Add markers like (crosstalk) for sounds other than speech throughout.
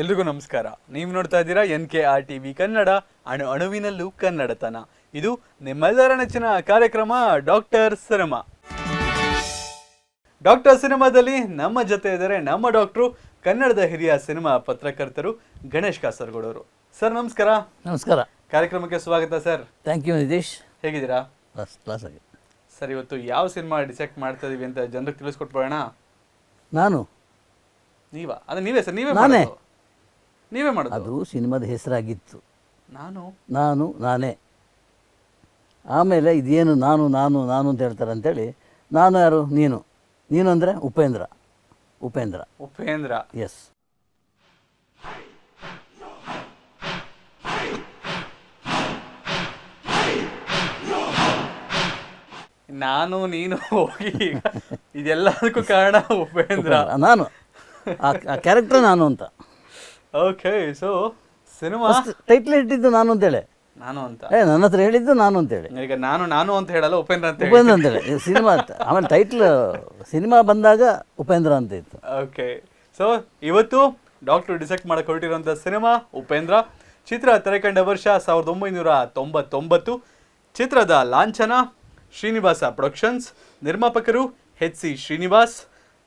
ಎಲ್ರಿಗೂ ನಮಸ್ಕಾರ. ನೀವು ನೋಡ್ತಾ ಇದ್ದೀರಾ N K R T V Kannada ಅಣು ಅಣುವಿನಲ್ಲೂ ಕನ್ನಡತನ. ಇದು ನಿಮ್ಮೆಲ್ಲರ ನೆಚ್ಚಿನ ಕಾರ್ಯಕ್ರಮ ಡಾಕ್ಟರ್ ಸಿನಿಮಾ. ಡಾಕ್ಟರ್ ಸಿನಿಮಾದಲ್ಲಿ ನಮ್ಮ ಜೊತೆ ಇದ್ದಾರೆ ನಮ್ಮ ಡಾಕ್ಟ್ರು ಕನ್ನಡದ ಹಿರಿಯ ಸಿನಿಮಾ ಪತ್ರಕರ್ತರು ಗಣೇಶ್ ಕಾಸರಗೋಡವರು. ಸರ್ ನಮಸ್ಕಾರ. ನಮಸ್ಕಾರ. ಕಾರ್ಯಕ್ರಮಕ್ಕೆ ಸ್ವಾಗತ ಸರ್. Thank you Nitish. ಹೇಗಿದ್ದೀರಾ? ಸರ್ ಇವತ್ತು ಯಾವ ಸಿನಿಮಾ ಡಿಸೆಕ್ಟ್ ಮಾಡ್ತಾ ಇದೀವಿ ಅಂತ ಜನರಿಗೆ ತಿಳಿಸ್ಕೊಟ್ಬೋಣ ನಾನು? ನೀವಾ? ಅದೇ ನೀವೇ ಸರ್ ನೀವೇ ನಾನೇ. ನೀವೇ ಮಾಡೋದು. ಅದು ಸಿನಿಮಾದ ಹೆಸರಾಗಿತ್ತು. ನಾನು? ನಾನು ನಾನೇ. ಆಮೇಲೆ ಇದೇನು ನಾನು ನಾನು ನಾನು ಅಂತ ಹೇಳ್ತಾರೆ ಅಂತೇಳಿ ನಾನು ಯಾರು? ನೀನು. ನೀನು ಅಂದರೆ ಉಪೇಂದ್ರ. ಉಪೇಂದ್ರ. ಉಪೇಂದ್ರ. ಎಸ್ ನಾನು ನೀನು ಹೋಗಿ ಈಗ. ಇದೆಲ್ಲದಕ್ಕೂ ಕಾರಣ ಉಪೇಂದ್ರ. ನಾನು. ಆ ಕ್ಯಾರೆಕ್ಟರ್ ನಾನು ಅಂತ. ಓಕೆ ಸೊ ಸಿನಿಮಾ ಟೈಟ್ಲ್ ಇಟ್ಟಿದ್ದು ನಾನು ಅಂತೇಳಿ. ನಾನು ಅಂತ. ಏ ನನ್ನ ಹತ್ರ ಹೇಳಿದ್ದು ನಾನು ಅಂತೇಳಿ. ಈಗ ನಾನು ನಾನು ಅಂತ ಹೇಳಲ್ಲ ಉಪೇಂದ್ರ ಅಂತ ಉಪೇಂದ್ರ ಅಂತೇಳಿ. ಸಿನಿಮಾ ಆಮೇಲೆ ಟೈಟ್ಲ್ ಸಿನಿಮಾ ಬಂದಾಗ ಉಪೇಂದ್ರ ಅಂತ ಇತ್ತು. ಓಕೆ ಸೊ ಇವತ್ತು ಡಾಕ್ಟರ್ ಡಿಸೆಕ್ಟ್ ಮಾಡಕ್ಕೆ ಹೊರಟಿರುವಂಥ ಸಿನಿಮಾ ಉಪೇಂದ್ರ. ಚಿತ್ರ ತೆರೆಕಂಡ ವರ್ಷ ಸಾವಿರದ ಒಂಬೈನೂರ ತೊಂಬತ್ತೊಂಬತ್ತು. ಚಿತ್ರದ ಲಾಂಛನ ಶ್ರೀನಿವಾಸ ಪ್ರೊಡಕ್ಷನ್ಸ್ ನಿರ್ಮಾಪಕರು ಎಚ್ ಸಿ ಶ್ರೀನಿವಾಸ್.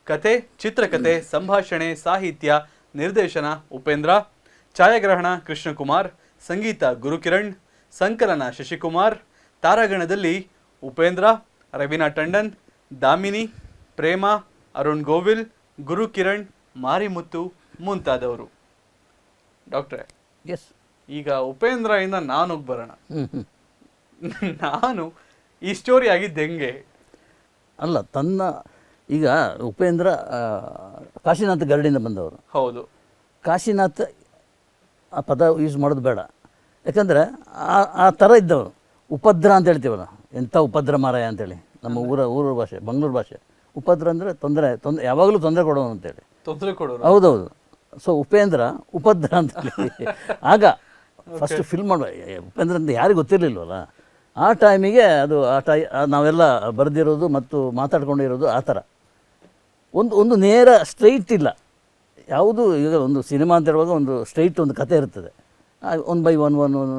ಕತೆ ಚಿತ್ರಕತೆ ಸಂಭಾಷಣೆ ಸಾಹಿತ್ಯ ನಿರ್ದೇಶನ ಉಪೇಂದ್ರ ಛಾಯಾಗ್ರಹಣ ಕೃಷ್ಣಕುಮಾರ್ ಸಂಗೀತ ಗುರುಕಿರಣ್ ಸಂಕಲನ ಶಶಿಕುಮಾರ್ ತಾರಾಗಣದಲ್ಲಿ ಉಪೇಂದ್ರ ರವೀನಾ ಟಂಡನ್ ದಾಮಿನಿ ಪ್ರೇಮ ಅರುಣ್ ಗೋವಿಲ್ ಗುರುಕಿರಣ್ ಮಾರಿಮುತ್ತು ಮುಂತಾದವರು. ಡಾಕ್ಟ್ರೆ ಎಸ್ ಈಗ ಉಪೇಂದ್ರ ಇಂದ ನಾನು ಬರೋಣ. ನಾನು ಈ ಸ್ಟೋರಿ ಆಗಿದ್ದು ಹೆಂಗೆ? ಅಲ್ಲ ತನ್ನ ಈಗ ಉಪೇಂದ್ರ ಕಾಶಿನಾಥ ಗರಡಿಂದ ಬಂದವರು. ಹೌದು. ಕಾಶಿನಾಥ್ ಆ ಪದ ಯೂಸ್ ಮಾಡೋದು ಬೇಡ. ಯಾಕಂದರೆ ಆ ಆ ಥರ ಇದ್ದವರು ಉಪದ್ರ ಅಂತ ಹೇಳ್ತೀವಲ್ಲ ಎಂಥ ಉಪದ್ರ ಮಾರಾಯ ಅಂತೇಳಿ. ನಮ್ಮ ಊರ ಊರ ಭಾಷೆ ಬೆಂಗಳೂರು ಭಾಷೆ. ಉಪದ್ರ ಅಂದರೆ ತೊಂದರೆ ತೊಂದರೆ ಯಾವಾಗಲೂ ತೊಂದರೆ ಕೊಡೋನು ಅಂತೇಳಿ. ತೊಂದರೆ ಕೊಡೋರು. ಹೌದೌದು. ಸೊ ಉಪೇಂದ್ರ ಉಪದ್ರ ಅಂತ (laughs) ಆಗ ಫಸ್ಟ್ ಫಿಲ್ಮ್ ಮಾಡುವ ಉಪೇಂದ್ರ ಅಂತ ಯಾರಿಗೂ ಗೊತ್ತಿರಲಿಲ್ವಲ್ಲ? ಆ ಟೈಮಿಗೆ ಅದು ಆ ಟೈ ನಾವೆಲ್ಲ ಬರೆದಿರೋದು ಮತ್ತು ಮಾತಾಡ್ಕೊಂಡಿರೋದು ಆ ಥರ. ಒಂದು ಒಂದು ನೇರ ಸ್ಟ್ರೈಟ್ ಇಲ್ಲ. ಯಾವುದು ಈಗ ಒಂದು ಸಿನಿಮಾ ಅಂತ ಹೇಳುವಾಗ ಒಂದು ಸ್ಟ್ರೈಟ್ ಒಂದು ಕತೆ ಇರ್ತದೆ. One by one one one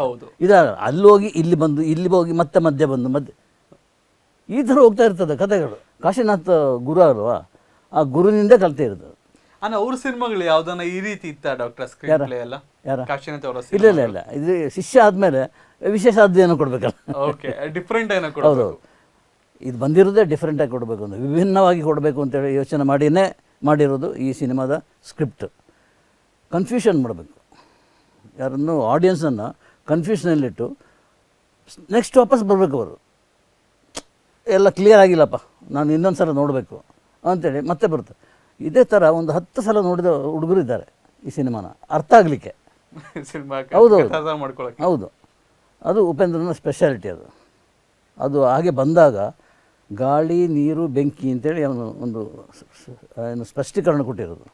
ಹೌದು. ಇದ ಅಲ್ಲಿ ಹೋಗಿ ಇಲ್ಲಿ ಬಂದು ಇಲ್ಲಿ ಹೋಗಿ ಮತ್ತೆ ಮಧ್ಯೆ ಬಂದು ಮಧ್ಯೆ. ಈ ಥರ ಹೋಗ್ತಾ ಇರ್ತದೆ ಕತೆಗಳು. ಕಾಶಿನಾಥ್ ಗುರು ಅಲ್ವಾ ಆ ಗುರುನಿಂದ ಕಲ್ತೇ ಇರ್ತದೆ ಅನ್ನ ಅವ್ರ ಸಿನಿಮಾಗಳು ಯಾವ್ದನ್ನ ಈ ರೀತಿ ಇತ್ತ ಡಾಕ್ಟರ್ ಸ್ಕ್ರೀನ್ ಪ್ಲೇ ಎಲ್ಲ? ಯಾರ? ಕಾಶಿನಾಥ್ ಅವರ ಇಲ್ಲ ಇಲ್ಲ ಇಲ್ಲ. ಇದು ಶಿಷ್ಯ ಆದಮೇಲೆ ವಿಶೇಷ ಅಧ್ಯಯನ ಕೊಡಬೇಕಲ್ಲ. ಓಕೆ ಡಿಫ್ರೆಂಟ್ ಏನೋ ಹೌದು ಕೊಡೋದು ಇದು ಬಂದಿರೋದೇ ಡಿಫ್ರೆಂಟಾಗಿ ಕೊಡಬೇಕು ಅಂತ. ವಿಭಿನ್ನವಾಗಿ ಕೊಡಬೇಕು ಅಂತೇಳಿ ಯೋಚನೆ ಮಾಡಿನೇ ಮಾಡಿರೋದು ಈ ಸಿನಿಮಾದ ಸ್ಕ್ರಿಪ್ಟ್ ಕನ್ಫ್ಯೂಷನ್ ಮಾಡಬೇಕು. ಯಾರನ್ನು ಆಡಿಯನ್ಸನ್ನು ಕನ್ಫ್ಯೂಷನಲ್ಲಿಟ್ಟು ನೆಕ್ಸ್ಟ್ ವಾಪಸ್ ಬರಬೇಕು ಅವರು. ಎಲ್ಲ ಕ್ಲಿಯರ್ ಆಗಿಲ್ಲಪ್ಪ. ನಾನು ಇನ್ನೊಂದು ಸಲ ನೋಡಬೇಕು ಅಂತೇಳಿ ಮತ್ತೆ ಬರುತ್ತೆ. ಇದೇ ಥರ ಒಂದು ಹತ್ತು ಸಲ ನೋಡಿದ ಹುಡುಗರು ಇದ್ದಾರೆ ಈ ಸಿನಿಮಾನ. ಅರ್ಥ ಆಗಲಿಕ್ಕೆ. (laughs) ಹೌದು ಹೌದು. ಅದು ಉಪೇಂದ್ರನ ಸ್ಪೆಷಾಲಿಟಿ ಅದು. ಅದು ಹಾಗೆ ಬಂದಾಗ ಗಾಳಿ ನೀರು ಬೆಂಕಿ ಅಂತೇಳಿ ಅವನು ಒಂದು ಏನು ಸ್ಪಷ್ಟೀಕರಣ ಕೊಟ್ಟಿರೋದು.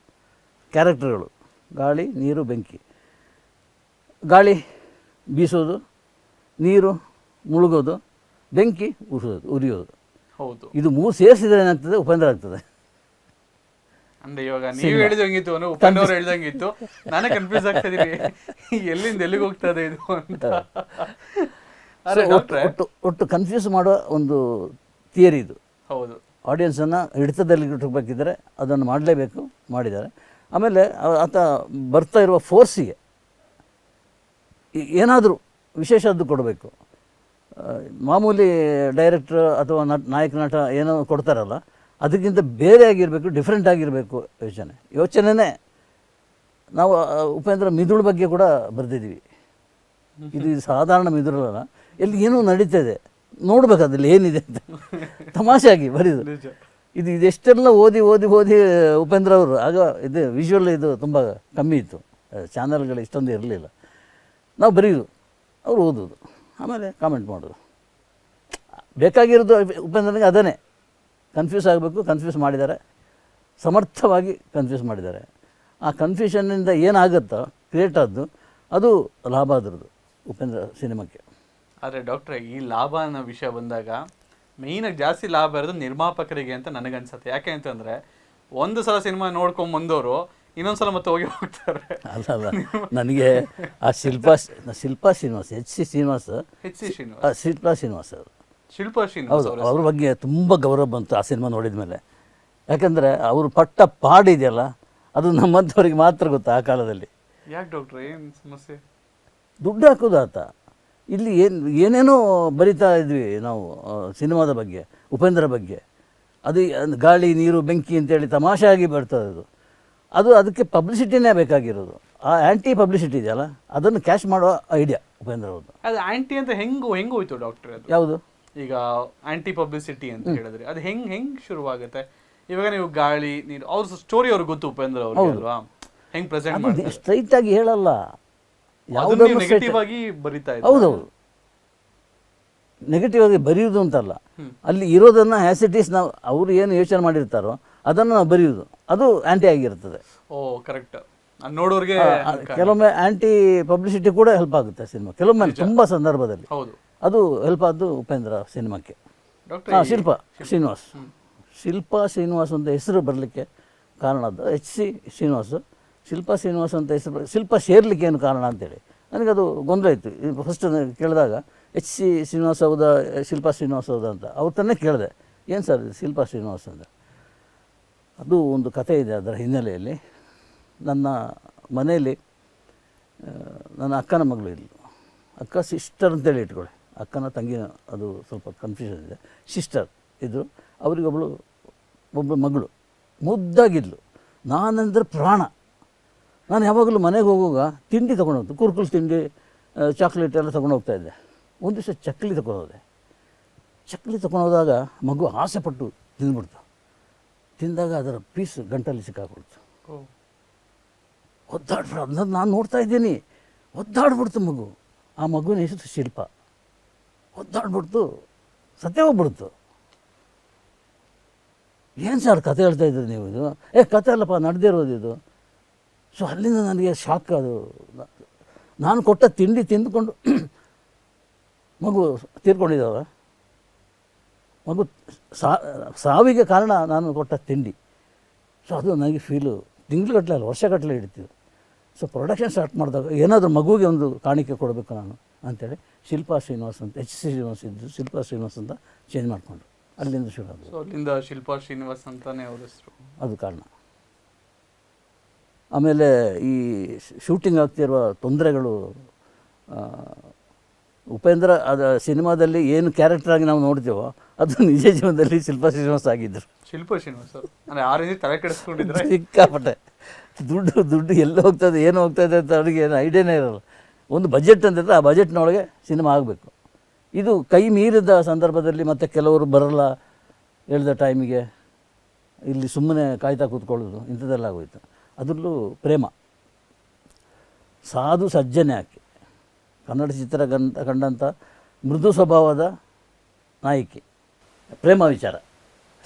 ಕ್ಯಾರೆಕ್ಟರ್ಗಳು. ಗಾಳಿ ನೀರು ಬೆಂಕಿ. ಗಾಳಿ ಬೀಸೋದು ನೀರು ಮುಳುಗೋದು ಬೆಂಕಿ ಉರಿಸೋದು ಉರಿಯೋದು. ಹೌದು. ಇದು ಮೂರು ಸೇರಿಸಿದ್ರೆ ಏನಾಗ್ತದೆ? ಉಪೇಂದ್ರ ಆಗ್ತದೆ. ಅಂದ್ರೆ ಇವಾಗ ನೀವು ಹೇಳಿದಂಗಿತ್ತು ಅವನು ಉಪೇಂದ್ರ ಹೇಳ್ದಂಗಿತ್ತು. ನಾನೇ ಕನ್ಫ್ಯೂಸ್ ಆಗ್ತಾ ಎಲ್ಲಿಂದ ಎಲ್ಲಿಗೆ ಹೋಗ್ತದೆ ಇದು ಅಂತ. ಒಟ್ಟು ಒಟ್ಟು ಕನ್ಫ್ಯೂಸ್ ಮಾಡೋ ಒಂದು ಥಿಯರಿ ಇದು. ಹೌದು. ಆಡಿಯನ್ಸನ್ನು ಹಿಡಿತದಲ್ಲಿ ಇಟ್ಕೋಬೇಕಿದ್ರೆ ಅದನ್ನು ಮಾಡಲೇಬೇಕು ಮಾಡಿದ್ದಾರೆ. ಆಮೇಲೆ ಆತ ಬರ್ತಾ ಇರುವ ಫೋರ್ಸಿಗೆ ಏನಾದರೂ ವಿಶೇಷದ್ದು ಕೊಡಬೇಕು. ಮಾಮೂಲಿ ಡೈರೆಕ್ಟ್ರ್ ಅಥವಾ ನಟ ನಾಯಕ ನಟ ಏನೋ ಕೊಡ್ತಾರಲ್ಲ ಅದಕ್ಕಿಂತ ಬೇರೆ ಆಗಿರಬೇಕು ಡಿಫ್ರೆಂಟ್ ಆಗಿರಬೇಕು ಯೋಚನೆ. ಯೋಚನೆನೇ ನಾವು ಉಪೇಂದ್ರ ಮಿದುಳು ಬಗ್ಗೆ ಕೂಡ ಬರೆದಿದ್ದೀವಿ. ಇದು ಇದು (laughs) ಸಾಧಾರಣ ಮಿದುಳಲ್ಲ. ಎಲ್ಲಿ ಏನೂ ನಡೀತಾ ಇದೆ. ನೋಡ್ಬೇಕು ಅದ್ರಲ್ಲಿ ಏನಿದೆ ಅಂತ. ತಮಾಷೆಯಾಗಿ ಬರೀದು. ಇದು ಇದೆಷ್ಟೆಲ್ಲ ಓದಿ ಓದಿ ಓದಿ ಉಪೇಂದ್ರ ಅವರು. ಆಗ ಇದು ವಿಜುವಲ್ ಇದು ತುಂಬ ಕಮ್ಮಿ ಇತ್ತು. ಚಾನಲ್ಗಳು ಇಷ್ಟೊಂದು ಇರಲಿಲ್ಲ. ನಾವು ಬರೆಯೋದು ಅವರು ಓದೋದು. ಆಮೇಲೆ ಕಾಮೆಂಟ್ ಮಾಡೋದು. ಬೇಕಾಗಿರೋದು ಉಪೇಂದ್ರನಿಗೆ ಅದನ್ನೇ. ಕನ್ಫ್ಯೂಸ್ ಆಗಬೇಕು ಕನ್ಫ್ಯೂಸ್ ಮಾಡಿದ್ದಾರೆ. ಸಮರ್ಥವಾಗಿ ಕನ್ಫ್ಯೂಸ್ ಮಾಡಿದ್ದಾರೆ. ಆ ಕನ್ಫ್ಯೂಷನ್ನಿಂದ ಏನಾಗುತ್ತೋ ಕ್ರಿಯೇಟ್ ಆದ್ದು ಅದು ಲಾಭ ಅದ್ರದ್ದು ಉಪೇಂದ್ರ ಸಿನಿಮಾಕ್ಕೆ. ಆದ್ರೆ ಡಾಕ್ಟ್ರೆ ಈ ಲಾಭ ಅನ್ನೋ ವಿಷಯ ಬಂದಾಗ ಮೇಯ್ನಾಗಿ ಜಾಸ್ತಿ ಲಾಭ ಇರೋದು ನಿರ್ಮಾಪಕರಿಗೆ ಅಂತ ನನಗನ್ಸುತ್ತೆ. ಯಾಕೆ ಅಂತಂದರೆ ಒಂದು ಸಲ ಸಿನಿಮಾ ನೋಡ್ಕೊಂಡು ಬಂದವರು ಇನ್ನೊಂದ್ಸಲ ಮತ್ತೆ ಹೋಗಿ ಹೋಗ್ತಾರೆ. ಅಲ್ಲ ಅಲ್ಲ. ನನಗೆ ಆ Shilpa Shilpa Srinivas H C Srinivas H C Srinivas. Shilpa Srinivas ಅವರು. ಶಿಲ್ಪಾ ಶ್ರೀನಿವಾಸ್ ಹೌದು ಅವ್ರ ಬಗ್ಗೆ ತುಂಬ ಗೌರವ ಬಂತು ಆ ಸಿನಿಮಾ ನೋಡಿದ ಮೇಲೆ ಯಾಕಂದರೆ ಅವರು ಪಟ್ಟ ಪಾಡಿದೆಯಲ್ಲ ಅದು ನಮ್ಮಂಥವ್ರಿಗೆ ಮಾತ್ರ ಗೊತ್ತು ಆ ಕಾಲದಲ್ಲಿ. ಯಾಕೆ ಡಾಕ್ಟ್ರ್ ಏನು ಸಮಸ್ಯೆ? ದುಡ್ಡು ಹಾಕೋದು ಆತ. ಇಲ್ಲಿ ಏನು ಏನೇನೋ ಬರಿತಾ ಇದ್ವಿ ನಾವು ಸಿನಿಮಾದ ಬಗ್ಗೆ ಉಪೇಂದ್ರ ಬಗ್ಗೆ. ಅದು ಗಾಳಿ ನೀರು ಬೆಂಕಿ ಅಂತೇಳಿ ತಮಾಷೆಯಾಗಿ ಬರ್ತದೆ ಅದು ಅದು ಅದಕ್ಕೆ ಪಬ್ಲಿಸಿಟಿನೇ ಬೇಕಾಗಿರೋದು. ಆ ಆ್ಯಂಟಿ ಪಬ್ಲಿಸಿಟಿ ಇದೆಯಲ್ಲ ಅದನ್ನು ಕ್ಯಾಶ್ ಮಾಡೋ ಐಡಿಯಾ ಉಪೇಂದ್ರ ಅವ್ರದ್ದು. ಅದು ಆ್ಯಂಟಿ ಅಂತ ಹೆಂಗ್ ಹೆಂಗೆ ಹೋಯ್ತು ಡಾಕ್ಟರ್ ಅದು? ಯಾವುದು? ಈಗ ಆ್ಯಂಟಿ ಪಬ್ಲಿಸಿಟಿ ಅಂತ ಹೇಳಿದ್ರೆ ಅದು ಹೆಂಗೆ ಹೆಂಗೆ ಶುರುವಾಗುತ್ತೆ? ಇವಾಗ ನೀವು ಗಾಳಿ ನೀರು ಅವ್ರ ಸ್ಟೋರಿ ಅವ್ರಿಗೆ ಗೊತ್ತು ಉಪೇಂದ್ರ ಅವ್ರಿಗೆ ಅಲ್ವಾ? ಹೆಂಗೆ ಪ್ರೆಸೆಂಟ್ ಸ್ಟ್ರೈಟ್ ಆಗಿ ಹೇಳಲ್ಲ. ಯಾವುದನ್ನು ನೆಗೆಟಿವ್ ಆಗಿ ಬರೀತಾ ಹೌದೌದು. ನೆಗೆಟಿವ್ ಆಗಿ ಬರೆಯುವುದು ಅಂತಲ್ಲ. ಅಲ್ಲಿ ಇರೋದನ್ನ ಆ್ಯಸ್ ಇಟ್ ಈಸ್ ನಾವು ಅವರು ಏನು ಯೋಚನೆ ಮಾಡಿರ್ತಾರೋ ಅದನ್ನು ನಾವು ಬರೆಯುವುದು. ಅದು ಆಂಟಿ ಆಗಿರ್ತದೆ. ಓ ಕರೆಕ್ಟ್ ನೋಡೋರಿಗೆ ಕೆಲವೊಮ್ಮೆ ಆಂಟಿ ಪಬ್ಲಿಸಿಟಿ ಕೂಡ ಹೆಲ್ಪ್ ಆಗುತ್ತೆ ಸಿನಿಮಾ ಕೆಲವೊಮ್ಮೆ ತುಂಬಾ ಸಂದರ್ಭದಲ್ಲಿ. ಅದು ಹೆಲ್ಪ್ ಆದ್ದು ಉಪೇಂದ್ರ ಸಿನಿಮಾಕ್ಕೆ ಹಾಂ ಶಿಲ್ಪ ಶ್ರೀನಿವಾಸ್. ಶಿಲ್ಪ ಶ್ರೀನಿವಾಸ್ ಅಂತ ಹೆಸರು ಬರಲಿಕ್ಕೆ ಕಾರಣ ಅದು ಎಚ್ ಸಿ ಶ್ರೀನಿವಾಸ್. ಶಿಲ್ಪ ಶ್ರೀನಿವಾಸ ಅಂತ ಹೆಸರು ಶಿಲ್ಪ ಸೇರ್ಲಿಕ್ಕೆ ಏನು ಕಾರಣ ಅಂತೇಳಿ. ನನಗದು ಗೊಂದಲ ಇತ್ತು. ಫಸ್ಟ್ ಕೇಳಿದಾಗ, ಎಚ್ ಸಿ ಶ್ರೀನಿವಾಸ ಹೌದಾ, ಶಿಲ್ಪ ಶ್ರೀನಿವಾಸ ಹೌದಾ ಅಂತ ಅವ್ರ ತಾನೇ ಕೇಳಿದೆ. ಏನು ಸರ್ ಶಿಲ್ಪ ಶ್ರೀನಿವಾಸ್ ಅಂತ? ಅದು ಒಂದು ಕಥೆ ಇದೆ ಅದರ ಹಿನ್ನೆಲೆಯಲ್ಲಿ. ನನ್ನ ಮನೆಯಲ್ಲಿ ನನ್ನ ಅಕ್ಕನ ಮಗಳು ಇದ್ಲು. ಅಕ್ಕ ಸಿಸ್ಟರ್ ಅಂತೇಳಿ ಇಟ್ಕೊಳ್ಳಿ ಅಕ್ಕನ ತಂಗಿ, ಅದು ಸ್ವಲ್ಪ ಕನ್ಫ್ಯೂಷನ್ ಇದೆ. ಸಿಸ್ಟರ್ ಇದ್ದರು ಅವರಿಗೊಬ್ಬಳು ಒಬ್ಬ ಮಗಳು. ಮುದ್ದಾಗಿದ್ಲು. ನಾನಂದ್ರೆ ಪ್ರಾಣ. ನಾನು ಯಾವಾಗಲೂ ಮನೆಗೆ ಹೋಗುವಾಗ ತಿಂಡಿ ತೊಗೊಂಡು ಹೋಗ್ತು ಕುರ್ಕುಲ್ ತಿಂಡಿ ಚಾಕ್ಲೇಟ್ ಎಲ್ಲ ತೊಗೊಂಡು ಹೋಗ್ತಾ ಇದ್ದೆ. ಒಂದು ದಿವಸ ಚಕ್ಲಿ ತೊಗೊಂಡು ಹೋದೆ. ಚಕ್ಲಿ ತೊಗೊಂಡು ಹೋದಾಗ ಮಗು ಆಸೆಪಟ್ಟು ತಿಂದ್ಬಿಡ್ತು. ತಿಂದಾಗ ಅದರ ಪೀಸ್ ಗಂಟಲ್ಲಿ ಸಿಕ್ಕಾಕ್ಬಿಡ್ತು. ಒದ್ದಾಡ್ಬಿಡ. ಅದನ್ನ ನಾನು ನೋಡ್ತಾ ಇದ್ದೀನಿ. ಒದ್ದಾಡ್ಬಿಡ್ತು ಮಗು. ಆ ಮಗುವಿನ ಹೆಸರು ಶಿಲ್ಪ. ಒದ್ದಾಡ್ಬಿಡ್ತು. ಸತ್ಯ ಹೋಗ್ಬಿಡ್ತು. ಏನು ಸರ್ ಕತೆ ಹೇಳ್ತಾ ಇದ್ದೀರಿ ನೀವು ಇದು? ಏ ಕತೆ ಅಲ್ಲಪ್ಪ ನಡೆದಿರೋದು ಇದು. ಸೊ ಅಲ್ಲಿಂದ ನನಗೆ ಶಾಕ್ ಅದು. ನಾನು ಕೊಟ್ಟ ತಿಂಡಿ ತಿಂದುಕೊಂಡು ಮಗು ತೀರ್ಕೊಂಡಿದ್ದಾವ ಮಗು ಸಾ- ಸಾವಿಗೆ ಕಾರಣ ನಾನು ಕೊಟ್ಟ ತಿಂಡಿ. ಸೊ ಅದು ನನಗೆ ಫೀಲು ತಿಂಗ್ಳುಗಟ್ಟಲೆ ಅಲ್ಲ ವರ್ಷಗಟ್ಟಲೆ ಹಿಡಿತಿದ್ದು ಸೊ ಪ್ರೊಡಕ್ಷನ್ ಸ್ಟಾರ್ಟ್ ಮಾಡಿದಾಗ ಏನಾದರೂ ಮಗುವಿಗೆ ಒಂದು ಕಾಣಿಕೆ ಕೊಡಬೇಕು ನಾನು ಅಂತೇಳಿ ಶಿಲ್ಪಾ ಶ್ರೀನಿವಾಸ್ ಅಂತ ಎಚ್ ಸಿ ಶ್ರೀನಿವಾಸ್ ಇದ್ದು ಶಿಲ್ಪಾ ಶ್ರೀನಿವಾಸ್ ಅಂತ ಚೇಂಜ್ ಮಾಡಿಕೊಂಡು ಅಲ್ಲಿಂದ ಶುರು ಆಗೋದು ಸೊ ಅಲ್ಲಿಂದ ಶಿಲ್ಪಾ ಶ್ರೀನಿವಾಸ್ ಅಂತಾನೆ ಅವರ ಹೆಸರು. ಅದು ಕಾರಣ. ಆಮೇಲೆ ಈ ಶೂಟಿಂಗ್ ಆಗ್ತಿರುವ ತೊಂದರೆಗಳು ಉಪೇಂದ್ರ ಅದು ಸಿನಿಮಾದಲ್ಲಿ ಏನು ಕ್ಯಾರೆಕ್ಟರ್ ಆಗಿ ನಾವು ನೋಡ್ತೀವೋ ಅದು ನಿಜ ಜೀವನದಲ್ಲಿ ಶಿಲ್ಪಾ ಶ್ರೀನಿವಾಸ್ ಆಗಿದ್ದರು. ಶಿಲ್ಪ ಶ್ರೀನಿವಾಸ್ ಅಂದರೆ ಆ ರೀತಿ ತಲೆ ಕೆಡಿಸ್ಕೊಂಡಿದ್ರೆ? ಸಿಕ್ಕಾಪಟ್ಟೆ. ದುಡ್ಡು ದುಡ್ಡು ಎಲ್ಲಿ ಹೋಗ್ತದೆ ಏನು ಹೋಗ್ತದೆ ಅಂತ ಅವ್ರಿಗೆ ಏನು ಐಡಿಯಾನೇ ಇರಲ್ಲ. ಒಂದು ಬಜೆಟ್ ಅಂತಂದರೆ ಆ ಬಜೆಟ್ನೊಳಗೆ ಸಿನಿಮಾ ಆಗಬೇಕು. ಇದು ಕೈ ಮೀರಿದ ಸಂದರ್ಭದಲ್ಲಿ ಮತ್ತೆ ಕೆಲವರು ಬರಲ್ಲ ಹೇಳಿದ ಟೈಮಿಗೆ ಇಲ್ಲಿ ಸುಮ್ಮನೆ ಕಾಯ್ತಾ ಕೂತ್ಕೊಳ್ಳೋದು ಇಂಥದ್ದೆಲ್ಲ ಆಗೋಯ್ತು. ಅದರಲ್ಲೂ ಪ್ರೇಮ. ಸಾಧು ಸಜ್ಜನೆ ಆಕೆ. ಕನ್ನಡ ಚಿತ್ರ ಕಂಡ ಕಂಡಂಥ ಮೃದು ಸ್ವಭಾವದ ನಾಯಕಿ. ಪ್ರೇಮ ವಿಚಾರ.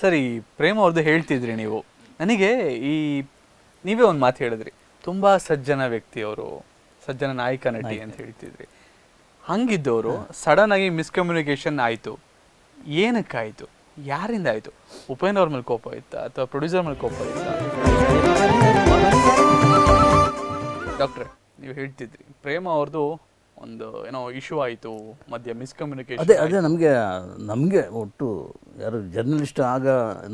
ಸರಿ ಪ್ರೇಮ ಅವ್ರದ್ದು ಹೇಳ್ತಿದ್ರಿ ನೀವು. ನನಗೆ ಈ ನೀವೇ ಒಂದು ಮಾತು ಹೇಳಿದ್ರಿ. ತುಂಬಾ ಸಜ್ಜನ ವ್ಯಕ್ತಿ ಅವರು ಸಜ್ಜನ ನಾಯಕ ನಟಿ ಅಂತ ಹೇಳ್ತಿದ್ರಿ. ಹಂಗಿದ್ದವರು ಸಡನ್ ಆಗಿ ಮಿಸ್ಕಮ್ಯುನಿಕೇಶನ್ ಆಯಿತು. ಏನಕ್ಕಾಯಿತು? ಯಾರಿಂದ ಆಯಿತು? ಉಪೇಂದ್ರ ಅವ್ರ ಮೇಲೆ ಕೋಪ ಇತ್ತಾ? ಅಥವಾ ಪ್ರೊಡ್ಯೂಸರ್ ಮೇಲೆ ಕೋಪ ಇತ್ತಾ? ಡಾಕ್ಟ್ರೆ ನೀವು ಹೇಳ್ತಿದ್ರಿ. ಪ್ರೇಮ ಅವ್ರದ್ದು ಒಂದು ಏನೋ ಇಶ್ಯೂ ಆಯಿತು ಮಧ್ಯೆ ಮಿಸ್ಕಮ್ಯುನಿಕೇಶನ್ ಅದೇ ಅದೇ ನಮಗೆ ನಮಗೆ ಒಟ್ಟು ಯಾರು ಜರ್ನಲಿಸ್ಟ್ ಆಗ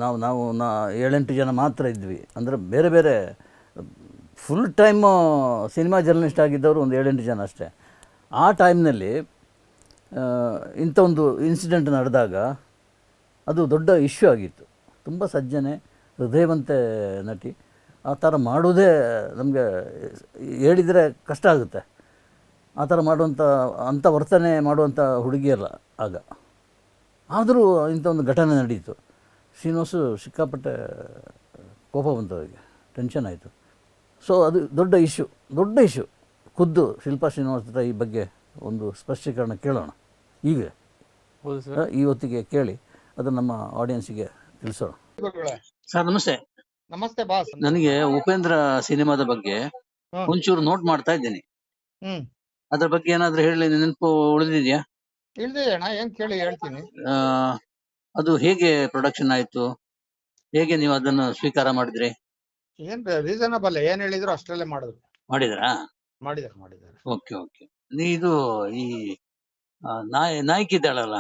ನಾವು ನಾವು ನಾ ಏಳೆಂಟು ಜನ ಮಾತ್ರ ಇದ್ವಿ. ಅಂದರೆ ಬೇರೆ ಬೇರೆ ಫುಲ್ ಟೈಮು ಸಿನಿಮಾ ಜರ್ನಲಿಸ್ಟ್ ಆಗಿದ್ದವರು ಒಂದು ಏಳೆಂಟು ಜನ ಅಷ್ಟೇ. ಆ ಟೈಮ್ನಲ್ಲಿ ಇಂಥ ಒಂದು ಇನ್ಸಿಡೆಂಟ್ ನಡೆದಾಗ ಅದು ದೊಡ್ಡ ಇಶ್ಯೂ ಆಗಿತ್ತು. ತುಂಬ ಸಜ್ಜನೆ ಹೃದಯವಂತೆ ನಟಿ. ಆ ಥರ ಮಾಡೋದೇ ನಮಗೆ ಹೇಳಿದರೆ ಕಷ್ಟ ಆಗುತ್ತೆ. ಆ ಥರ ಮಾಡುವಂಥ ಅಂಥ ವರ್ತನೆ ಮಾಡುವಂಥ ಹುಡುಗಿಯಲ್ಲ ಆಗ. ಆದರೂ ಇಂಥ ಒಂದು ಘಟನೆ ನಡೀತು. ಶ್ರೀನಿವಾಸು ಸಿಕ್ಕಾಪಟ್ಟೆ ಕೋಪ ಬಂತು ಅವರಿಗೆ. ಟೆನ್ಷನ್ ಆಯಿತು. ಸೊ ಅದು ದೊಡ್ಡ ಇಶ್ಯೂ ದೊಡ್ಡ ಇಶ್ಯೂ. ಖುದ್ದು ಶಿಲ್ಪಾ ಶ್ರೀನಿವಾಸ್ ಹತ್ರ ಈ ಬಗ್ಗೆ ಒಂದು ಸ್ಪಷ್ಟೀಕರಣ ಕೇಳೋಣ. ಈಗ ಈ ಹೊತ್ತಿಗೆ ಕೇಳಿ ಅದನ್ನು ನಮ್ಮ ಆಡಿಯನ್ಸಿಗೆ ತಿಳಿಸೋಣ. ಸರ್ ನಮಸ್ತೆ. ನಮಸ್ತೆ ಬಾಸ್. ನನಗೆ ಉಪೇಂದ್ರ ಸಿನಿಮಾದ ಬಗ್ಗೆ. ಒಂಚೂರು ನೋಟ್ ಮಾಡ್ತಾ ಇದ್ದೀನಿ. ಹ್ಮ್. ಅದ್ರ ಬಗ್ಗೆ ಏನಾದ್ರೂ ಹೇಳಿ ನೆನಪು ಉಳಿದಿದ್ಯಾ? ಅಣ್ಣ ಏನ್ ಕೇಳಿ ಹೇಳ್ತೀನಿ. ಆ, ಅದು ಹೇಗೆ ಪ್ರೊಡಕ್ಷನ್ ಆಯ್ತು? ಹೇಗೆ ನೀವು ಅದನ್ನು ಸ್ವೀಕಾರ ಮಾಡಿದ್ರಿ? ಏನ್ ರೀಸನಬಲ್ ಏನ್ ಹೇಳಿದ್ರು ಅಷ್ಟ್ರಲ್ಲೇ ಮಾಡಿದ್ರು. ಮಾಡಿದ್ರಾ? ಮಾಡಿದಾರೆ ಓಕೆ ಓಕೆ. ಇದು ಈ ಆ, ನಾಯ್ ನಾಯಕಿ ಇದ್ದಾಳಲ್ಲ